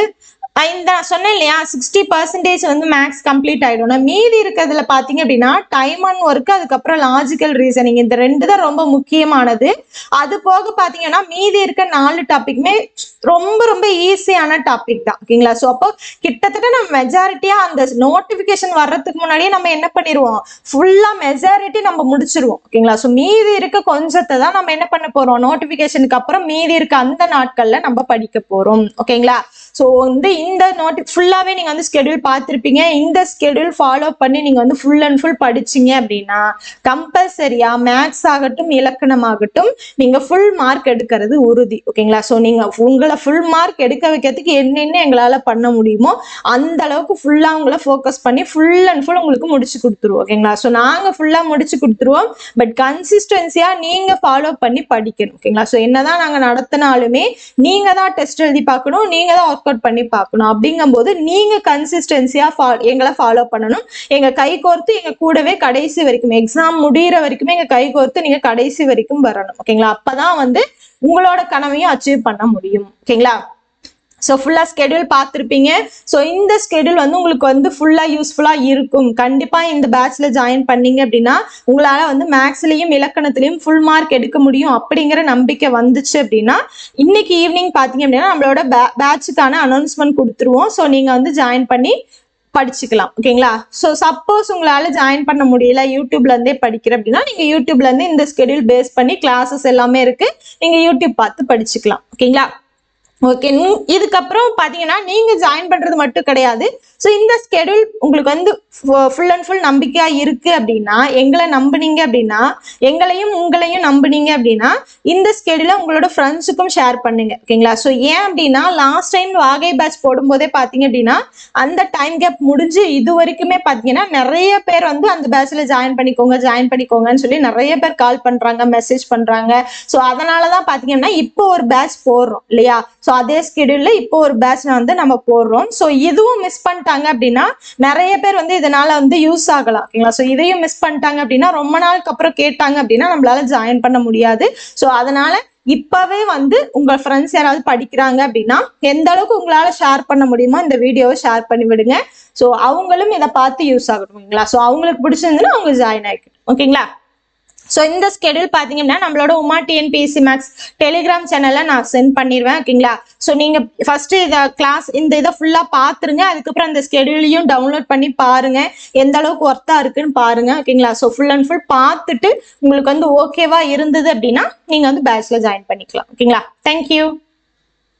இந்த நான் சொன்னேன் இல்லையா? சிக்ஸ்டி பர்சன்டேஜ் வந்து மேக்ஸ் கம்ப்ளீட் ஆயிடும் மீதி இருக்கிறதுல பார்த்தீங்க அப்படின்னா டைம் அண்ட் ஒர்க் அதுக்கப்புறம் லாஜிக்கல் ரீசனிங் இந்த ரெண்டு தான் ரொம்ப முக்கியமானது. அது போக பார்த்தீங்கன்னா மீதி இருக்க நாலு டாபிக்மே ரொம்ப ரொம்ப ஈஸியான டாபிக் தான். ஓகேங்களா? ஸோ அப்போ கிட்டத்தட்ட நம்ம மெஜாரிட்டியா அந்த நோட்டிஃபிகேஷன் வர்றதுக்கு முன்னாடியே நம்ம என்ன பண்ணிடுவோம்? ஃபுல்லா மெஜாரிட்டி நம்ம முடிச்சிருவோம் ஓகேங்களா? ஸோ மீதி இருக்க கொஞ்சத்தை தான் நம்ம என்ன பண்ண போறோம்? நோட்டிஃபிகேஷனுக்கு அப்புறம் மீதி இருக்க அந்த நாட்கள்ல நம்ம படிக்க போறோம். ஓகேங்களா? ஸோ வந்து இந்த நோட்டி ஃபுல்லாகவே நீங்கள் வந்து ஸ்கெடியூல் பார்த்துருப்பீங்க. இந்த ஸ்கெடியூல் ஃபாலோ பண்ணி நீங்கள் வந்து ஃபுல் அண்ட் ஃபுல் படிச்சீங்க அப்படின்னா கம்பல்சரியா மேக்ஸ் ஆகட்டும் இலக்கணமாகட்டும் நீங்கள் ஃபுல் மார்க் எடுக்கிறது உறுதி. ஓகேங்களா ஸோ நீங்கள் உங்களை ஃபுல் மார்க் எடுக்க வைக்கிறதுக்கு என்னென்ன எங்களால் பண்ண முடியுமோ அந்த அளவுக்கு ஃபுல்லாக உங்களை ஃபோக்கஸ் பண்ணி ஃபுல் அண்ட் ஃபுல் உங்களுக்கு முடிச்சு கொடுத்துருவோம். ஓகேங்களா ஸோ நாங்கள் ஃபுல்லாக முடிச்சு கொடுத்துருவோம். பட் கன்சிஸ்டன்சியாக நீங்கள் ஃபாலோ பண்ணி படிக்கணும். ஓகேங்களா ஸோ என்னதான் நாங்கள் நடத்தினாலுமே நீங்கள் தான் டெஸ்ட் எழுதி பார்க்கணும் நீங்கள் தான் ஒர்க் அவுட் பண்ணி பார்க்கணும். அப்படிங்கும்போது நீங்க கன்சிஸ்டன்சியா எங்களை ஃபாலோ பண்ணணும். எங்க கை கோர்த்து எங்க கூடவே கடைசி வரைக்கும் எக்ஸாம் முடியிற வரைக்குமே எங்க கை கோர்த்து நீங்க கடைசி வரைக்கும் வரணும். ஓகேங்களா அப்பதான் வந்து உங்களோட கனவையும் அச்சீவ் பண்ண முடியும். ஓகேங்களா ஸோ ஃபுல்லாக ஸ்கெடியூல் பார்த்துருப்பீங்க. ஸோ இந்த ஸ்கெடியூல் வந்து உங்களுக்கு வந்து ஃபுல்லாக யூஸ்ஃபுல்லாக இருக்கும். கண்டிப்பாக இந்த பேட்ச்சில் ஜாயின் பண்ணீங்க அப்படின்னா உங்களால் வந்து மேக்ஸ்லேயும் இலக்கணத்துலேயும் ஃபுல் மார்க் எடுக்க முடியும் அப்படிங்கிற நம்பிக்கை வந்துச்சு அப்படின்னா இன்னைக்கு ஈவினிங் பார்த்தீங்க அப்படின்னா நம்மளோட பே பேட்சுக்கான அனௌன்ஸ்மெண்ட் கொடுத்துருவோம். ஸோ நீங்கள் வந்து ஜாயின் பண்ணி படிச்சுக்கலாம். ஓகேங்களா ஸோ சப்போஸ் உங்களால் ஜாயின் பண்ண முடியல யூடியூப்லேருந்தே படிக்கிற அப்படின்னா நீங்கள் யூடியூப்லேருந்து இந்த ஸ்கெடியூல் பேஸ் பண்ணி கிளாஸஸ் எல்லாமே இருக்குது நீங்கள் யூடியூப் பார்த்து படிச்சுக்கலாம். ஓகேங்களா ஓகே இதுக்கப்புறம் பார்த்தீங்கன்னா நீங்கள் ஜாயின் பண்ணுறது மட்டும் கிடையாது. ஸோ இந்த ஸ்கெடியூல் உங்களுக்கு வந்து ஃபுல் அண்ட் ஃபுல் நம்பிக்கையாக இருக்கு அப்படின்னா எங்களை நம்புனீங்க அப்படின்னா எங்களையும் உங்களையும் நம்புனீங்க அப்படின்னா இந்த ஸ்கெடியூலை உங்களோட ஃப்ரெண்ட்ஸுக்கும் ஷேர் பண்ணுங்க ஓகேங்களா ஸோ ஏன் அப்படின்னா லாஸ்ட் டைம் வாகை பேட்ச் போடும்போதே பார்த்தீங்க அப்படின்னா அந்த டைம் கேப் முடிஞ்சு இது வரைக்குமே பார்த்தீங்கன்னா நிறைய பேர் வந்து அந்த பேட்ச்சில் ஜாயின் பண்ணிக்கோங்க ஜாயின் பண்ணிக்கோங்கன்னு சொல்லி நிறைய பேர் கால் பண்ணுறாங்க மெசேஜ் பண்ணுறாங்க ஸோ அதனால தான் பார்த்தீங்கன்னா இப்போ ஒரு பேட்ச் போடுறோம் இல்லையா? ஸோ ஸோ அதே ஸ்கெடியூல்ல இப்போ ஒரு பேட்ச் வந்து நம்ம போடுறோம். ஸோ இதுவும் மிஸ் பண்ணிட்டாங்க அப்படின்னா நிறைய பேர் வந்து இதனால வந்து யூஸ் ஆகலாம். ஓகேங்களா? ஸோ இதையும் மிஸ் பண்ணிட்டாங்க அப்படின்னா ரொம்ப நாளுக்கு அப்புறம் கேட்டாங்க அப்படின்னா நம்மளால ஜாயின் பண்ண முடியாது. ஸோ அதனால இப்பவே வந்து உங்க ஃப்ரெண்ட்ஸ் யாராவது படிக்கிறாங்க அப்படின்னா எந்த அளவுக்கு உங்களால ஷேர் பண்ண முடியுமோ இந்த வீடியோவை ஷேர் பண்ணி விடுங்க. ஸோ அவங்களும் இதை பார்த்து யூஸ் ஆகணும் ஸோ அவங்களுக்கு பிடிச்சிருந்துன்னா அவங்க ஜாயின் ஆகிக்கணும் ஓகேங்களா? ஸோ இந்த ஸ்கெடியூல் பார்த்தீங்க அப்படின்னா நம்மளோட உமா டிஎன்பிஎஸ்சி மேக்ஸ் டெலிகிராம் சேனலில் நான் சென்ட் பண்ணிடுவேன் ஓகேங்களா? ஸோ நீங்கள் ஃபஸ்ட்டு இதை கிளாஸ் இந்த இதை ஃபுல்லாக பார்த்துருங்க அதுக்கப்புறம் அந்த ஸ்கெடியூலையும் டவுன்லோட் பண்ணி பாருங்கள் எந்த அளவுக்கு ஒர்த்தாக இருக்குன்னு பாருங்கள் ஓகேங்களா? ஸோ ஃபுல் அண்ட் ஃபுல் பார்த்துட்டு உங்களுக்கு வந்து ஓகேவா இருந்தது அப்படின்னா நீங்கள் வந்து பேட்ச்ல ஜாயின் பண்ணிக்கலாம் ஓகேங்களா? தேங்க்யூ